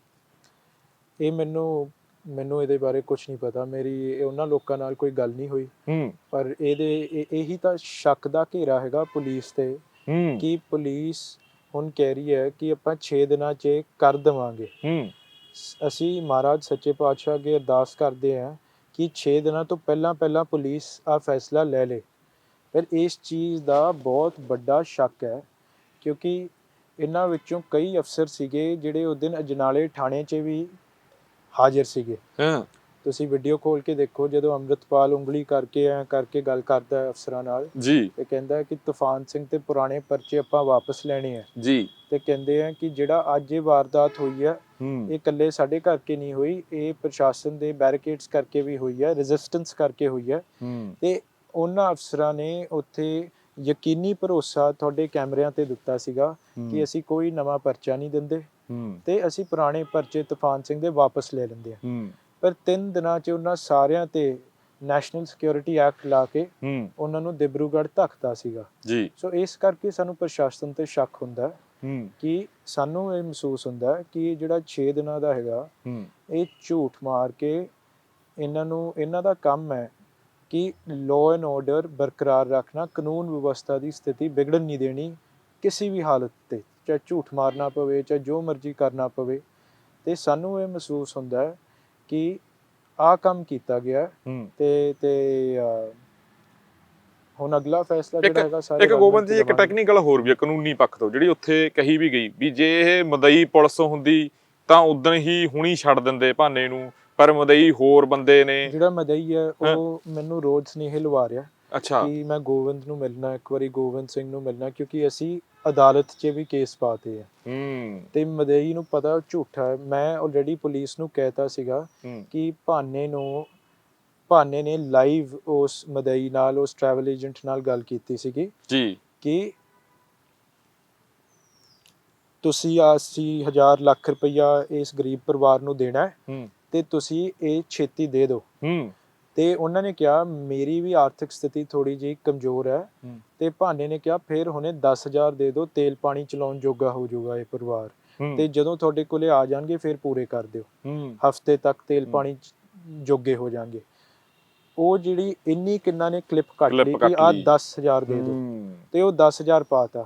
ਇਹ ਮੈਨੂੰ ਮੈਨੂੰ ਇਹਦੇ ਬਾਰੇ ਕੁਝ ਨਹੀਂ ਪਤਾ। ਮੇਰੀ ਇਹ ਉਹਨਾਂ ਲੋਕਾਂ ਨਾਲ ਕੋਈ ਗੱਲ ਨਹੀਂ ਹੋਈ। ਹੂੰ। ਪਰ ਇਹਦੇ ਇਹ- ਇਹੀ ਤਾਂ ਸ਼ੱਕ ਦਾ ਘੇਰਾ ਹੈਗਾ ਪੁਲਿਸ ਤੇ ਹੂੰ। ਕਿ ਪੁਲਿਸ ਹੁਣ ਕਹਿ ਰਹੀ ਹੈ ਕਿ ਆਪਾਂ 6 ਦਿਨਾਂ 'ਚ ਇਹ ਕਰ ਦੇਵਾਂਗੇ। ਹੂੰ। ਸ- ਅਸੀਂ ਮਹਾਰਾਜ ਸੱਚੇ ਪਾਤਸ਼ਾਹ ਅੱਗੇ ਅਰਦਾਸ ਕਰਦੇ ਹਾਂ ਕਿ 6 ਦਿਨਾਂ ਤੋਂ ਪਹਿਲਾਂ ਪਹਿਲਾਂ ਪੁਲਿਸ ਆ ਫੈਸਲਾ ਲੈ ਲੇ। ਪਰ ਇਸ ਚੀਜ਼ ਦਾ ਬਹੁਤ ਵੱਡਾ ਸ਼ੱਕ ਹੈ ਕਿਉਂਕਿ ਇਹਨਾਂ ਵਿੱਚੋਂ ਕਈ ਅਫਸਰ ਸੀਗੇ ਜਿਹੜੇ ਉਸ ਦਿਨ ਅਜਨਾਲੇ ਥਾਣੇ 'ਚ ਵੀ ਹਾਜ਼ਰ ਸੀਗੇ। ਹਾਂ। ਤੁਸੀਂ ਵੀਡੀਓ ਖੋਲ ਕੇ ਦੇਖੋ ਜਦੋਂ ਅੰਮ੍ਰਿਤਪਾਲ ਉਂਗਲੀ ਕਰਕੇ ਐ ਕਰਕੇ ਗੱਲ ਕਰਦਾ ਹੈ ਅਫਸਰਾਂ ਨਾਲ ਜੀ। ਤੇ ਕਹਿੰਦਾ ਕਿ ਤੂਫਾਨ ਸਿੰਘ ਤੇ ਪੁਰਾਣੇ ਪਰਚੇ ਆਪਾਂ ਵਾਪਸ ਲੈਣੇ ਆ ਜੀ। ਤੇ ਕਹਿੰਦੇ ਆ ਕਿ ਜਿਹੜਾ ਅੱਜ ਇਹ ਵਾਰਦਾਤ ਹੋਈ ਹੈ ਇਹ ਇਕੱਲੇ ਸਾਡੇ ਕਰਕੇ ਨਹੀਂ ਹੋਈ ਇਹ ਪ੍ਰਸ਼ਾਸਨ ਦੇ ਬੈਰੀਕੇਡਸ ਕਰਕੇ ਵੀ ਹੋਈ ਹੈ ਰੈਜ਼ਿਸਟੈਂਸ ਕਰਕੇ ਹੋਈ ਹੂੰ। ਤੇ ਉਹਨਾਂ ਅਫਸਰਾਂ ਨੇ ਉੱਥੇ ਯਕੀਨੀ ਭਰੋਸਾ ਤੁਹਾਡੇ ਕੈਮਰਿਆਂ ਤੇ ਦਿੱਤਾ ਸੀਗਾ ਕਿ ਅਸੀਂ ਕੋਈ ਨਵਾਂ ਪਰਚਾ ਨਹੀਂ ਦਿੰਦੇ ਤੇ ਅਸੀਂ ਪੁਰਾਣੇ ਪਰਚੇ ਤੂਫਾਨ ਸਿੰਘ ਦੇ ਵਾਪਸ ਲੈ ਲੈਂਦੇ ਆ। ਪਰ 3 ਦਿਨਾਂ 'ਚ ਉਹਨਾਂ ਸਾਰਿਆਂ ਤੇ ਨੈਸ਼ਨਲ ਸਿਕਿਉਰਿਟੀ ਐਕਟ ਲਾ ਕੇ ਉਹਨਾਂ ਨੂੰ ਦਿਬਰੂਗੜ੍ਹ ਧੱਕਤਾ ਸੀਗਾ। ਜੀ। ਸੋ ਇਸ ਕਰਕੇ ਸਾਨੂੰ ਪ੍ਰਸ਼ਾਸਨ ਤੇ ਸ਼ੱਕ ਹੁੰਦਾ ਕਿ ਸਾਨੂੰ ਇਹ ਮਹਿਸੂਸ ਹੁੰਦਾ ਕਿ ਜਿਹੜਾ 6 ਦਿਨਾਂ ਦਾ ਹੈਗਾ ਇਹ ਝੂਠ ਮਾਰ ਕੇ ਇਹਨਾਂ ਨੂੰ ਇਹਨਾਂ ਦਾ ਕੰਮ ਹੈ ਕਿ ਲਾਅ ਐਂਡ ਆਰਡਰ ਬਰਕਰਾਰ ਰੱਖਣਾ ਕਾਨੂੰਨ ਵਿਵਸਥਾ ਦੀ ਸਥਿਤੀ ਵਿਗੜਨ ਨਹੀਂ ਦੇਣੀ ਕਿਸੇ ਵੀ ਹਾਲਤ ਤੇ ਚਾਹੇ ਝੂਠ ਮਾਰਨਾ ਪਵੇ ਚਾਹੇ ਜੋ ਮਰਜ਼ੀ ਕਰਨਾ ਪਵੇ ਤੇ ਸਾਨੂੰ ਇਹ ਮਹਿਸੂਸ ਹੁੰਦਾ ਹੈ ਕਿ ਆਹ ਕੰਮ ਕੀਤਾ ਗਿਆ ਤੇ ਤੇ ਹੁਣ ਅਗਲਾ ਫੈਸਲਾ ਜਿਹੜਾ ਹੈਗਾ ਸਾਰੇ ਇੱਕ ਗੋਬਿੰਦ ਜੀ ਇੱਕ। ਟੈਕਨੀਕਲ ਹੋਰ ਵੀ ਹੈ ਕਾਨੂੰਨੀ ਪੱਖ ਤੋਂ ਜਿਹੜੀ ਉੱਥੇ ਕਹੀ ਵੀ ਗਈ ਵੀ ਜੇ ਇਹ ਮਦਈ ਪੁਲਿਸ ਹੁੰਦੀ ਤਾਂ ਉਦੋਂ ਹੀ ਹੁਣੀ ਛੱਡ ਦਿੰਦੇ ਭਾਨੇ ਨੂੰ ਪਰ ਮਦਈ ਹੋਰ ਬੰਦੇ ਨੇ। ਜਿਹੜਾ ਮਦਈ ਹੈ ਉਹ ਮੈਨੂੰ ਰੋਜ਼ ਸੁਨੇਹੇ ਲਵਾ ਰਿਹਾ ਅੱਛਾ। ਕਿ ਮੈਂ ਗੋਬਿੰਦ ਨੂੰ ਮਿਲਣਾ ਇੱਕ ਵਾਰੀ ਗੋਬਿੰਦ ਸਿੰਘ ਨੂੰ ਮਿਲਣਾ ਕਿਉਂਕਿ ਅਸੀਂ ਅਦਾਲਤ 'ਚ ਵੀ ਕੇਸ ਪਾਤੇ ਆ। ਹੂੰ। ਤੇ ਮਦਈ ਨੂੰ ਪਤਾ ਉਹ ਝੂਠਾ ਹੈ। ਮੈਂ ਆਲਰੇਡੀ ਪੁਲਿਸ ਨੂੰ ਕਹਿਤਾ ਸੀਗਾ ਕਿ ਭਾਨੇ ਨੂੰ ਭਾਨੇ ਨੇ ਲਾਈਵ ਉਸ ਮਦਈ ਨਾਲ ਉਸ ਟਰੈਵਲ ਏਜੰਟ ਨਾਲ ਗੱਲ ਕੀਤੀ ਸੀਗੀ ਜੀ। ਕਿ ਤੁਸੀਂ 80000 ਲੱਖ ਰੁਪਈਆ ਇਸ ਗਰੀਬ ਪਰਿਵਾਰ ਨੂੰ ਦੇਣਾ ਹੈ। ਹੂੰ। ਤੇ ਤੁਸੀਂ ਇਹ ਛੇਤੀ ਦੇ ਦਿਓ। ਹੂੰ। ਤੇ ਉਹਨਾਂ ਨੇ ਕਿਹਾ ਮੇਰੀ ਵੀ ਆਰਥਿਕ ਸਥਿਤੀ ਥੋੜੀ ਜਿਹੀ ਕਮਜ਼ੋਰ ਹੈ। ਤੇ ਭਾਨੇ ਨੇ ਕਿਹਾ ਫਿਰ ਹੁਣੇ 10000 ਦੇ ਦਿਓ ਤੇਲ ਪਾਣੀ ਚਲਾਉਣ ਜੋਗਾ ਹੋ ਜਾਊਗਾ ਇਹ ਪਰਿਵਾਰ। ਤੇ ਜਦੋਂ ਤੁਹਾਡੇ ਕੋਲੇ ਆ ਜਾਣਗੇ ਫਿਰ ਪੂਰੇ ਕਰ ਦਿਓ। ਹਫ਼ਤੇ ਤੱਕ ਤੇਲ। ਪਾਣੀ ਜੋਗੇ ਹੋ ਜਾਣਗੇ। ਉਹ ਜਿਹੜੀ ਇੰਨੀ ਕਿੰਨਾ ਨੇ ਕਲਿੱਪ ਕੱਟ ਲਈ ਕਿ ਆ ਲਈ। 10000 ਦੇ ਦਿਓ। ਤੇ ਉਹ 10000 ਪਾਤਾ।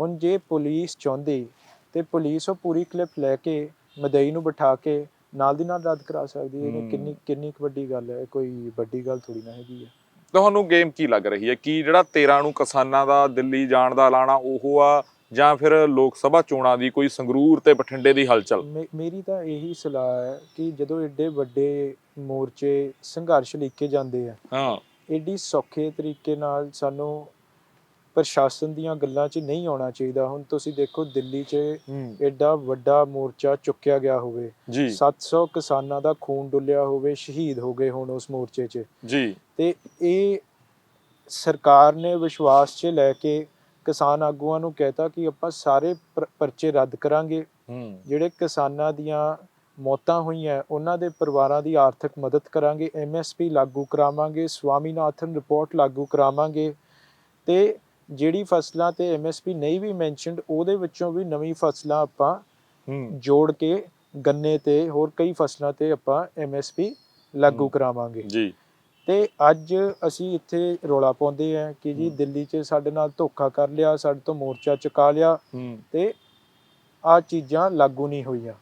ਹੁਣ ਜੇ ਪੁਲਿਸ ਚਾਹੁੰਦੀ ਤੇ ਪੁਲਿਸ ਉਹ ਪੂਰੀ ਕਲਿੱਪ ਲੈ ਕੇ ਮਦਈ ਨੂੰ ਬਿਠਾ ਕੇ ਨਾਲ ਦੀ ਨਾਲ ਰੱਦ ਕਰਾ ਸਕਦੀ ਹੈ। ਇਹ ਕਿੰਨੀ ਕਿੰਨੀ ਕੁ ਵੱਡੀ ਗੱਲ ਹੈ। ਕੋਈ ਵੱਡੀ ਗੱਲ ਥੋੜੀ ਨਾ ਹੈਗੀ ਹੈ। ਤੁਹਾਨੂੰ ਗੇਮ ਕੀ ਲੱਗ ਰਹੀ ਹੈ? ਕੀ ਜਿਹੜਾ 13 ਨੂੰ ਕਿਸਾਨਾਂ ਦਾ ਦਿੱਲੀ ਜਾਣ ਦਾ ਐਲਾਨਾ ਉਹ ਆ? ਜਾਂ ਫਿਰ ਲੋਕ ਸਭਾ ਚੋਣਾਂ ਦੀ ਕੋਈ ਸੰਗਰੂਰ ਤੇ ਬਠਿੰਡੇ ਦੀ ਹਲਚਲ? ਮੇਰੀ ਤਾਂ ਇਹੀ ਸਲਾਹ ਹੈ ਕਿ ਜਦੋਂ ਏਡੇ ਵੱਡੇ ਮੋਰਚੇ ਸੰਘਰਸ਼ ਲਿਖੇ ਜਾਂਦੇ ਆ ਹਾਂ। ਏਡੀ ਸੌਖੇ ਤਰੀਕੇ ਨਾਲ ਸਾਨੂੰ ਪ੍ਰਸ਼ਾਸਨ ਦੀਆਂ ਗੱਲਾਂ 'ਚ ਨਹੀਂ ਆਉਣਾ ਚਾਹੀਦਾ। ਹੁਣ ਤੁਸੀਂ ਦੇਖੋ ਦਿੱਲੀ 'ਚ ਏਡਾ ਵੱਡਾ ਮੋਰਚਾ ਚੁੱਕਿਆ ਗਿਆ ਹੋਵੇ। ਜੀ। 700 ਕਿਸਾਨਾਂ ਦਾ ਖੂਨ ਡੁੱਲਿਆ ਹੋਵੇ ਸ਼ਹੀਦ ਹੋ ਗਏ ਹੋਣ ਉਸ ਮੋਰਚੇ 'ਚ। ਜੀ। ਤੇ ਇਹ ਸਰਕਾਰ ਨੇ ਵਿਸ਼ਵਾਸ 'ਚ ਲੈ ਕੇ ਕਿਸਾਨ ਆਗੂਆਂ ਨੂੰ ਕਹਿਤਾ ਕਿ ਆਪਾਂ ਸਾਰੇ ਪਰ- ਪਰਚੇ ਰੱਦ ਕਰਾਂਗੇ। ਜਿਹੜੇ ਕਿਸਾਨਾਂ ਦੀਆਂ ਮੌਤਾਂ ਹੋਈਆਂ ਉਹਨਾਂ ਦੇ ਪਰਿਵਾਰਾਂ ਦੀ ਆਰਥਿਕ ਮਦਦ ਕਰਾਂਗੇ। ਐਮਐਸਪੀ ਲਾਗੂ ਕਰਾਵਾਂਗੇ ਸਵਾਮੀਨਾਥਨ ਰਿਪੋਰਟ ਲਾਗੂ ਕਰਾਵਾਂਗੇ। ਤੇ ਜਿਹੜੀ ਫਸਲਾਂ ਤੇ ਐਮਐਸਪੀ ਨਹੀਂ ਵੀ ਮੈਂਸ਼ਨਡ ਉਹਦੇ ਵਿੱਚੋਂ ਵੀ ਨਵੀਂ ਫਸਲਾਂ ਆਪਾਂ ਹੂੰ। ਜੋੜ ਕੇ ਗੰਨੇ ਤੇ ਹੋਰ ਕਈ ਫਸਲਾਂ ਤੇ ਆਪਾਂ ਐਮਐਸਪੀ ਲਾਗੂ। ਕਰਾਵਾਂਗੇ। ਜੀ। ਤੇ ਅੱਜ ਅਸੀਂ ਇੱਥੇ ਰੋਲਾ ਪਾਉਂਦੇ ਆ ਕਿ ਜੀ। ਦਿੱਲੀ 'ਚ ਸਾਡੇ ਨਾਲ ਧੋਖਾ ਕਰ ਲਿਆ ਸਾਡੇ ਤੋਂ ਮੋਰਚਾ ਚੁਕਾ ਲਿਆ ਤੇ ਆ ਚੀਜ਼ਾਂ ਲਾਗੂ ਨਹੀਂ ਹੋਈਆਂ।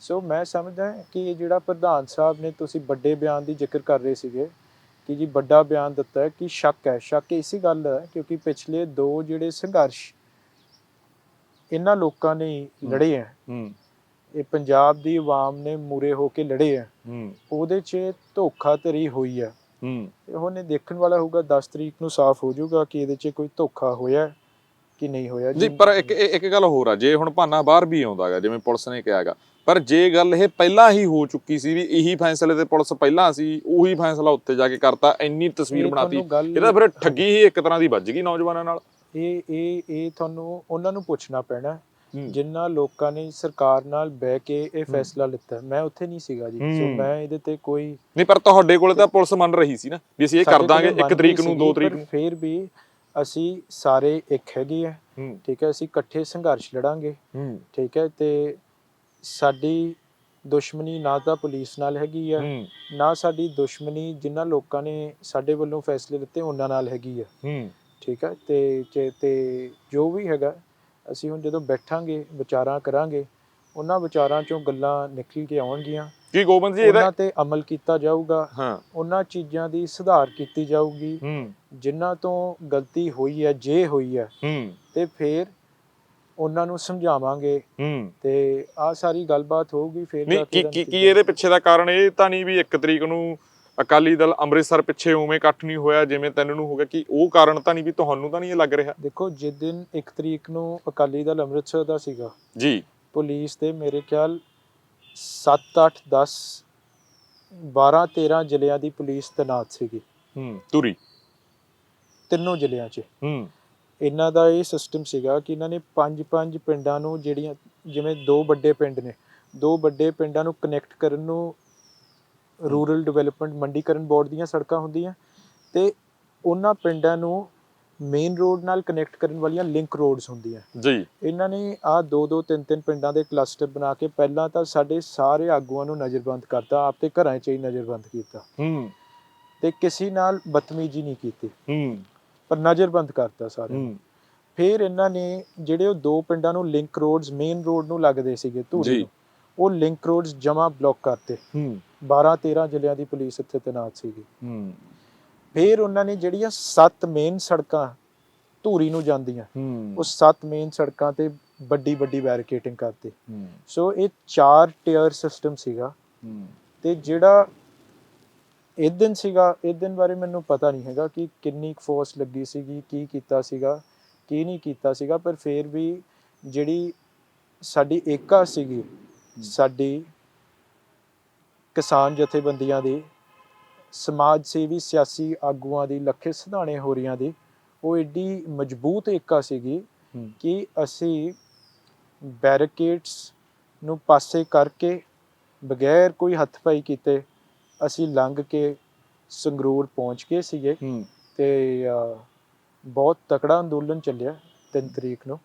ਸੋ ਮੈਂ ਸਮਝਦਾ ਕਿ ਇਹ ਜਿਹੜਾ ਪ੍ਰਧਾਨ ਸਾਹਿਬ ਨੇ ਤੁਸੀਂ ਵੱਡੇ ਬਿਆਨ ਦੀ ਜ਼ਿਕਰ ਕਰ ਰਹੇ ਸੀਗੇ ਕਿ ਜੀ ਵੱਡਾ ਬਿਆਨ ਦਿੱਤਾ ਹੈ ਕਿ ਸ਼ੱਕ ਹੈ। ਸ਼ੱਕ ਇਸੇ ਗੱਲ ਹੈ ਕਿਉਂਕਿ ਪਿਛਲੇ ਦੋ ਜਿਹੜੇ ਸੰਘਰਸ਼ ਇਹਨਾਂ ਲੋਕਾਂ ਨੇ। ਲੜੇ ਹੂੰ। ਇਹ ਪੰਜਾਬ ਦੀ ਆਵਾਮ ਨੇ ਮੂਰੇ ਹੋ ਕੇ ਲੜੇ ਹੂੰ। ਉਹਦੇ 'ਚ ਧੋਖਾਧੜੀ ਹੋਈ ਹੂੰ। ਤੇ ਇਹ ਦੇਖਣ ਵਾਲਾ ਹੋਊਗਾ 10 ਤਰੀਕ ਨੂੰ ਸਾਫ਼ ਹੋ ਜਾਊਗਾ ਕਿ ਇਹਦੇ 'ਚ ਕੋਈ ਧੋਖਾ ਹੋਇਆ ਕਿ ਨਹੀਂ ਹੋਇਆ। ਜੀ। ਪਰ ਇੱਕ ਇੱਕ ਗੱਲ ਹੋਰ ਆ। ਜੇ ਹੁਣ ਭਾਨਾ ਬਾਹਰ ਵੀ ਆਉਂਦਾਗਾ ਜਿਵੇਂ ਪੁਲਿਸ ਨੇ ਕਿਹਾਗਾ ਪਰ ਜੇ ਗੱਲ ਇਹ ਪਹਿਲਾਂ ਹੀ ਹੋ ਚੁੱਕੀ ਸੀ ਵੀ ਇਹੀ ਫੈਸਲੇ ਤੇ ਪੁਲਿਸ ਪਹਿਲਾਂ ਸੀ ਉਹੀ ਫੈਸਲਾ ਉੱਤੇ ਜਾ ਕੇ ਕਰਤਾ ਇੰਨੀ ਤਸਵੀਰ ਇਹ ਬਣਾਤੀ। ਇਹਦਾ ਫਿਰ ਠੱਗੀ ਹੀ ਇੱਕ ਤਰ੍ਹਾਂ ਦੀ ਵੱਜ ਗਈ ਨੌਜਵਾਨਾਂ ਨਾਲ। ਇਹ ਇਹ ਇਹ ਤੁਹਾਨੂੰ ਉਹਨਾਂ ਨੂੰ ਪੁੱਛਣਾ ਪੈਣਾ ਜਿਨ੍ਹਾਂ ਲੋਕਾਂ ਨੇ ਸਰਕਾਰ ਨਾਲ ਬਹਿ ਕੇ ਇਹ ਫੈਸਲਾ ਲਿੱਤਾ। ਮੈਂ ਉੱਥੇ ਨਹੀਂ ਸੀਗਾ ਜੀ ਸੋ। ਮੈਂ ਇਹਦੇ ਤੇ ਕੋਈ ਨਹੀਂ ਪਰ ਤੁਹਾਡੇ ਕੋਲੇ ਤਾਂ ਪੁਲਿਸ ਮੰਨ ਰਹੀ ਸੀ ਨਾ ਵੀ ਅਸੀਂ ਇਹ ਕਰ ਦਾਂਗੇ ਕੋਲੇ 1 ਤਰੀਕ ਨੂੰ ਮੰਨਦੀ 2 ਤਰੀਕ ਨੂੰ। ਫਿਰ ਵੀ ਅਸੀਂ ਸਾਰੇ ਇੱਕ ਹੈਗੇ ਆ। ਠੀਕ ਹੈ ਅਸੀਂ ਇਕੱਠੇ ਸੰਘਰਸ਼ ਲੜਾਂਗੇ। ਠੀਕ ਹੈ ਤੇ ਸਾਡੀ ਦੁਸ਼ਮਣੀ ਨਾ ਤਾਂ ਪੁਲਿਸ ਨਾਲ ਹੈਗੀ ਆ ਹੂੰ। ਨਾ ਸਾਡੀ ਦੁਸ਼ਮਣੀ ਜਿਨ੍ਹਾਂ ਲੋਕਾਂ ਨੇ ਸਾਡੇ ਵੱਲੋਂ ਫੈਸਲੇ ਲਿੱਤੇ ਉਹਨਾਂ ਨਾਲ ਹੈਗੀ ਆ। ਹੂੰ। ਠੀਕ ਹੈ ਤੇ ਤੇ- ਤੇ ਜੋ ਵੀ ਹੈਗਾ ਅਸੀਂ ਹੁਣ ਜਦੋਂ ਬੈਠਾਂਗੇ ਵਿਚਾਰਾਂ ਕਰਾਂਗੇ ਉਹਨਾਂ ਵਿਚਾਰਾਂ ਚੋਂ ਗੱਲਾਂ ਨਿਕਲ ਕੇ ਆਉਣਗੀਆਂ। ਕੀ ਗੋਬਿੰਦ ਜੀ ਇਹਦਾ ਉਹਨਾਂ ਤੇ ਅਮਲ ਕੀਤਾ ਜਾਊਗਾ ਹਾਂ। ਉਹਨਾਂ ਚੀਜ਼ਾਂ ਦੀ ਸੁਧਾਰ ਕੀਤੀ ਜਾਊਗੀ। ਹੂੰ। ਜਿਨ੍ਹਾਂ ਤੋਂ ਗਲਤੀ ਹੋਈ ਹੈ ਜੇ ਹੋਈ ਹੈ ਹੂੰ। ਤੇ ਫਿਰ ਉਹਨਾਂ ਨੂੰ ਸਮਝਾਵਾਂਗੇ ਹੂੰ। ਤੇ ਆ ਸਾਰੀ ਗੱਲਬਾਤ ਹੋਊਗੀ ਫਿਰ ਨਹੀਂ ਕੀ ਕੇ ਕੀ ਇਹਦੇ ਪਿੱਛੇ ਦਾ ਕਾਰਨ ਇਹ ਤਾਂ ਨਹੀਂ ਵੀ 1 ਤਰੀਕ ਨੂੰ ਅਕਾਲੀ ਦਲ ਅੰਮ੍ਰਿਤਸਰ ਪਿੱਛੇ ਉਵੇਂ ਇਕੱਠ ਨਹੀਂ ਹੋਇਆ ਜਿਵੇਂ ਤੈਨੂੰ ਨੂੰ ਹੋ ਗਿਆ ਕਿ ਉਹ ਕਾਰਨ ਤਾਂ ਨਹੀਂ ਵੀ ਤੁਹਾਨੂੰ ਤਾਂ ਨਹੀਂ ਇਹ ਲੱਗ ਰਿਹਾ? ਦੇਖੋ ਜਿਸ ਦਿਨ 1 ਤਰੀਕ ਨੂੰ ਅਕਾਲੀ ਦਲ ਅੰਮ੍ਰਿਤਸਰ ਦਾ ਸੀਗਾ ਜੀ। ਪੁਲਿਸ ਦੇ ਮੇਰੇ ਖਿਆਲ 7 8 10 12 13 ਜ਼ਿਲ੍ਹਿਆਂ ਦੀ ਪੁਲਿਸ ਤੈਨਾਤ ਸੀਗੀ। ਹੂੰ ਤੁਰੀ ਤਿੰਨੋਂ ਜ਼ਿਲ੍ਹਿਆਂ 'ਚ। ਹੂੰ। ਇਹਨਾਂ ਦਾ ਇਹ ਸਿਸਟਮ ਸੀਗਾ ਕਿ ਇਹਨਾਂ ਨੇ ਪੰਜ ਪੰਜ ਪਿੰਡਾਂ ਨੂੰ ਜਿਹੜੀਆਂ ਜਿਵੇਂ ਦੋ ਵੱਡੇ ਪਿੰਡ ਨੇ ਦੋ ਵੱਡੇ ਪਿੰਡਾਂ ਨੂੰ ਕਨੈਕਟ ਕਰਨ ਨੂੰ ਰੂਰਲ ਡਿਵੈਲਪਮੈਂਟ ਮੰਡੀਕਰਨ ਬੋਰਡ ਦੀਆਂ ਸੜਕਾਂ ਹੁੰਦੀਆਂ ਤੇ ਉਹਨਾਂ ਪਿੰਡਾਂ ਨੂੰ ਮੇਨ ਰੋਡ ਨਾਲ ਕਨੈਕਟ ਕਰਨ ਵਾਲੀਆਂ ਲਿੰਕ ਰੋਡਸ ਹੁੰਦੀਆਂ। ਜੀ। ਇਹਨਾਂ ਨੇ ਆ ਦੋ ਦੋ ਤਿੰਨ ਤਿੰਨ ਪਿੰਡਾਂ ਦੇ ਕਲਸਟਰ ਬਣਾ ਕੇ ਪਹਿਲਾਂ ਤਾਂ ਸਾਡੇ ਸਾਰੇ ਆਗੂਆਂ ਨੂੰ ਨਜ਼ਰਬੰਦ ਕਰਤਾ ਆਪ ਤੇ ਘਰਾਂ 'ਚ ਹੀ ਨਜ਼ਰਬੰਦ ਕੀਤਾ। ਹੂੰ। ਤੇ ਕਿਸੇ ਨਾਲ ਬਦਤਮੀਜ਼ੀ ਨਹੀਂ ਕੀਤੀ। ਹੂੰ। ਪਰ ਨਜ਼ਰਬੰਦ ਕਰਤਾ ਸਾਰੇ ਹੂੰ। ਫਿਰ ਇਹਨਾਂ ਨੇ ਜਿਹੜੇ ਉਹ ਦੋ ਪਿੰਡਾਂ ਨੂੰ ਲਿੰਕ ਰੋਡਸ ਮੇਨ ਰੋਡ ਨੂੰ ਲੱਗਦੇ ਸੀਗੇ ਧੂਰੀ। ਨੂੰ ਉਹ ਲਿੰਕ ਰੋਡਸ ਜਮਾ ਬਲੌਕ ਕਰਤੇ। ਹੂੰ। 12 13 ਜ਼ਿਲ੍ਹਿਆਂ ਦੀ ਪੁਲਿਸ ਇੱਥੇ ਤੈਨਾਤ ਸੀਗੀ। ਹੂੰ। ਫਿਰ ਉਹਨਾਂ ਨੇ ਜਿਹੜੀਆਂ ਸੱਤ ਮੇਨ ਸੜਕਾਂ ਧੂਰੀ ਨੂੰ ਜਾਂਦੀਆਂ ਉਹ ਸੱਤ ਮੇਨ ਸੜਕਾਂ ਤੇ ਵੱਡੀ ਵੱਡੀ ਬੈਰੀਕੇਟਿੰਗ ਕਰਤੀ ਸੋ ਇਹ ਚਾਰ ਟਾਇਰ ਸਿਸਟਮ ਸੀਗਾ ਤੇ ਜਿਹੜਾ ਇਹ ਦਿਨ ਸੀਗਾ ਇਹ ਦਿਨ ਬਾਰੇ ਮੈਨੂੰ ਪਤਾ ਨਹੀਂ ਹੈਗਾ ਕਿ ਕਿੰਨੀ ਫੋਰਸ ਲੱਗੀ ਸੀਗੀ ਕੀ ਕੀਤਾ ਸੀਗਾ ਕੀ ਨਹੀਂ ਕੀਤਾ ਸੀਗਾ ਪਰ ਫਿਰ ਵੀ ਜਿਹੜੀ ਸਾਡੀ ਏਕਾ ਸੀਗੀ ਸਾਡੀ ਕਿਸਾਨ ਜਥੇਬੰਦੀਆਂ ਦੀ ਸਮਾਜ ਸੇਵੀ ਸਿਆਸੀ ਆਗੂਆਂ ਦੀ ਲੱਖੇ ਸਿਧਾਣੇ ਹੋਰੀਆਂ ਦੀ ਉਹ ਏਡੀ ਮਜ਼ਬੂਤ ਏਕਾ ਸੀਗੀ। ਕਿ ਅਸੀਂ ਬੈਰੀਕੇਡਸ ਨੂੰ ਪਾਸੇ ਕਰਕੇ ਬਗੈਰ ਕੋਈ ਹੱਥਪਾਈ ਕੀਤੇ ਅਸੀਂ ਲੰਘ ਕੇ ਸੰਗਰੂਰ ਪਹੁੰਚ ਗਏ ਸੀਗੇ ਤੇ ਬਹੁਤ ਤਕੜਾ ਅੰਦੋਲਨ ਚੱਲਿਆ 3 ਤਰੀਕ ਨੂੰ।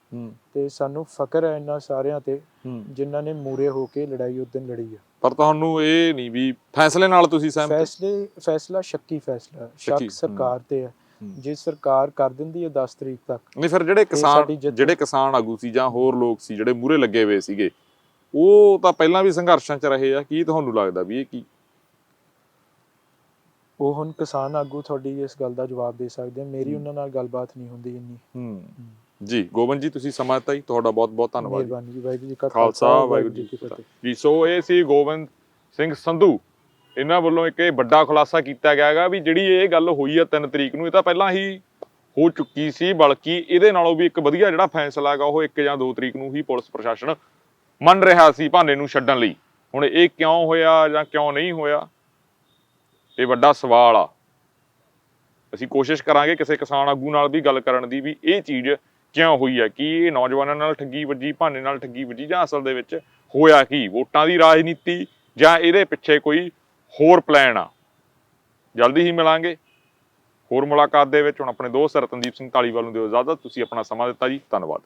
ਤੇ ਸਾਨੂੰ ਫਕਰ ਹੈ ਇਹਨਾਂ ਸਾਰਿਆਂ ਤੇ ਜਿਨ੍ਹਾਂ ਨੇ ਮੂਰੇ ਹੋ ਕੇ ਲੜਾਈ ਉਸ ਦਿਨ ਲੜੀ ਹੈ ਪਰ ਤੁਹਾਨੂੰ ਇਹ ਨਹੀਂ ਵੀ ਫੈਸਲੇ ਨਾਲ ਤੁਸੀਂ ਸਹਿਮਤ? ਫੈਸਲੇ ਫੈਸਲਾ ਸ਼ੱਕੀ ਫੈਸਲਾ। ਸ਼ੱਕੀ, ਸਰਕਾਰ ਤੇ ਹੈ। ਜੇ ਸਰਕਾਰ ਕਰ ਦਿੰਦੀ ਹੈ 10 ਤਰੀਕ ਤੱਕ ਨਹੀਂ ਫਿਰ ਜਿਹੜੇ ਕਿਸਾਨ ਜਿਹੜੇ ਕਿਸਾਨ ਆਗੂ ਸੀ ਜਾਂ ਹੋਰ ਲੋਕ ਸੀ ਜਿਹੜੇ ਮੂਰੇ ਲੱਗੇ ਹੋਏ ਸੀਗੇ ਉਹ ਤਾਂ ਪਹਿਲਾਂ ਵੀ ਸੰਘਰਸ਼ਾਂ 'ਚ ਰਹੇ ਆ। ਕੀ ਤੁਹਾਨੂੰ ਲੱਗਦਾ ਵੀ ਇਹ ਕੀ ਉਹ ਹੁਣ ਕਿਸਾਨ ਆਗੂ ਤੁਹਾਡੀ ਇਸ ਗੱਲ ਦਾ ਜਵਾਬ ਦੇ ਸਕਦੇ ਆ। ਮੇਰੀ ਹੂੰ। ਉਹਨਾਂ ਨਾਲ ਗੱਲਬਾਤ ਨਹੀਂ ਹੁੰਦੀ ਇੰਨੀ। ਹੂੰ। ਜੀ ਗੋਬਿੰਦ ਜੀ ਤੁਸੀਂ ਸਮਾਂ ਦਿੱਤਾ ਜੀ। ਤੁਹਾਡਾ ਬਹੁਤ ਬਹੁਤ ਧੰਨਵਾਦ। ਮਿਹਰਬਾਨੀ ਜੀ ਵਾਹਿਗੁਰੂ ਜੀ ਕਾ ਖਾਲਸਾ ਵਾਹਿਗੁਰੂ ਜੀ ਕੀ ਫਤਿਹ। ਜੀ ਸੋ ਇਹ ਸੀ ਗੋਬਿੰਦ ਸਿੰਘ ਸੰਧੂ। ਇਹਨਾਂ ਵੱਲੋਂ ਇੱਕ ਇਹ ਵੱਡਾ ਖੁਲਾਸਾ ਕੀਤਾ ਗਿਆ ਹੈਗਾ ਵੀ ਜਿਹੜੀ ਇਹ ਗੱਲ ਹੋਈ ਆ 3 ਤਰੀਕ ਨੂੰ ਇਹ ਤਾਂ ਪਹਿਲਾਂ ਹੀ ਹੋ ਚੁੱਕੀ ਸੀ ਬਲਕਿ ਇਹਦੇ ਨਾਲੋਂ ਵੀ ਇੱਕ ਵਧੀਆ ਜਿਹੜਾ ਫੈਸਲਾ ਹੈਗਾ ਉਹ 1 ਜਾਂ 2 ਤਰੀਕ ਨੂੰ ਹੀ ਪੁਲਿਸ ਪ੍ਰਸ਼ਾਸਨ ਮੰਨ ਰਿਹਾ ਸੀ ਭਾਨੇ ਨੂੰ ਛੱਡਣ ਲਈ। ਹੁਣ ਇਹ ਕਿਉਂ ਹੋਇਆ ਜਾਂ ਕਿਉਂ ਨਹੀਂ ਹੋਇਆ? ਇਹ ਵੱਡਾ ਸਵਾਲ ਆ। ਅਸੀਂ ਕੋਸ਼ਿਸ਼ ਕਰਾਂਗੇ ਕਿਸੇ ਕਿਸਾਨ ਆਗੂ ਨਾਲ ਵੀ ਗੱਲ ਕਰਨ ਦੀ ਵੀ ਇਹ ਚੀਜ਼ ਕਿਉਂ ਹੋਈ ਹੈ ਕਿ ਇਹ ਨੌਜਵਾਨਾਂ ਨਾਲ ਠੱਗੀ ਵੱਜੀ, ਭਾਨੇ ਨਾਲ ਠੱਗੀ ਵੱਜੀ ਜਾਂ ਅਸਲ ਦੇ ਵਿੱਚ ਹੋਇਆ ਕੀ? ਵੋਟਾਂ ਦੀ ਰਾਜਨੀਤੀ ਜਾਂ ਇਹਦੇ ਪਿੱਛੇ ਕੋਈ ਹੋਰ ਪਲਾਨ ਆ? ਜਲਦੀ ਹੀ ਮਿਲਾਂਗੇ। ਹੋਰ ਮੁਲਾਕਾਤ ਦੇ ਵਿੱਚ ਹੁਣ ਆਪਣੇ ਦੋਸਤ ਰਤਨਦੀਪ ਸਿੰਘ ਢਾਲੀਵਾਲ ਨੂੰ ਦਿਓ ਇਜਾਜ਼ਤ। ਤੁਸੀਂ ਆਪਣਾ ਸਮਾਂ ਦਿੱਤਾ ਜੀ। ਧੰਨਵਾਦ।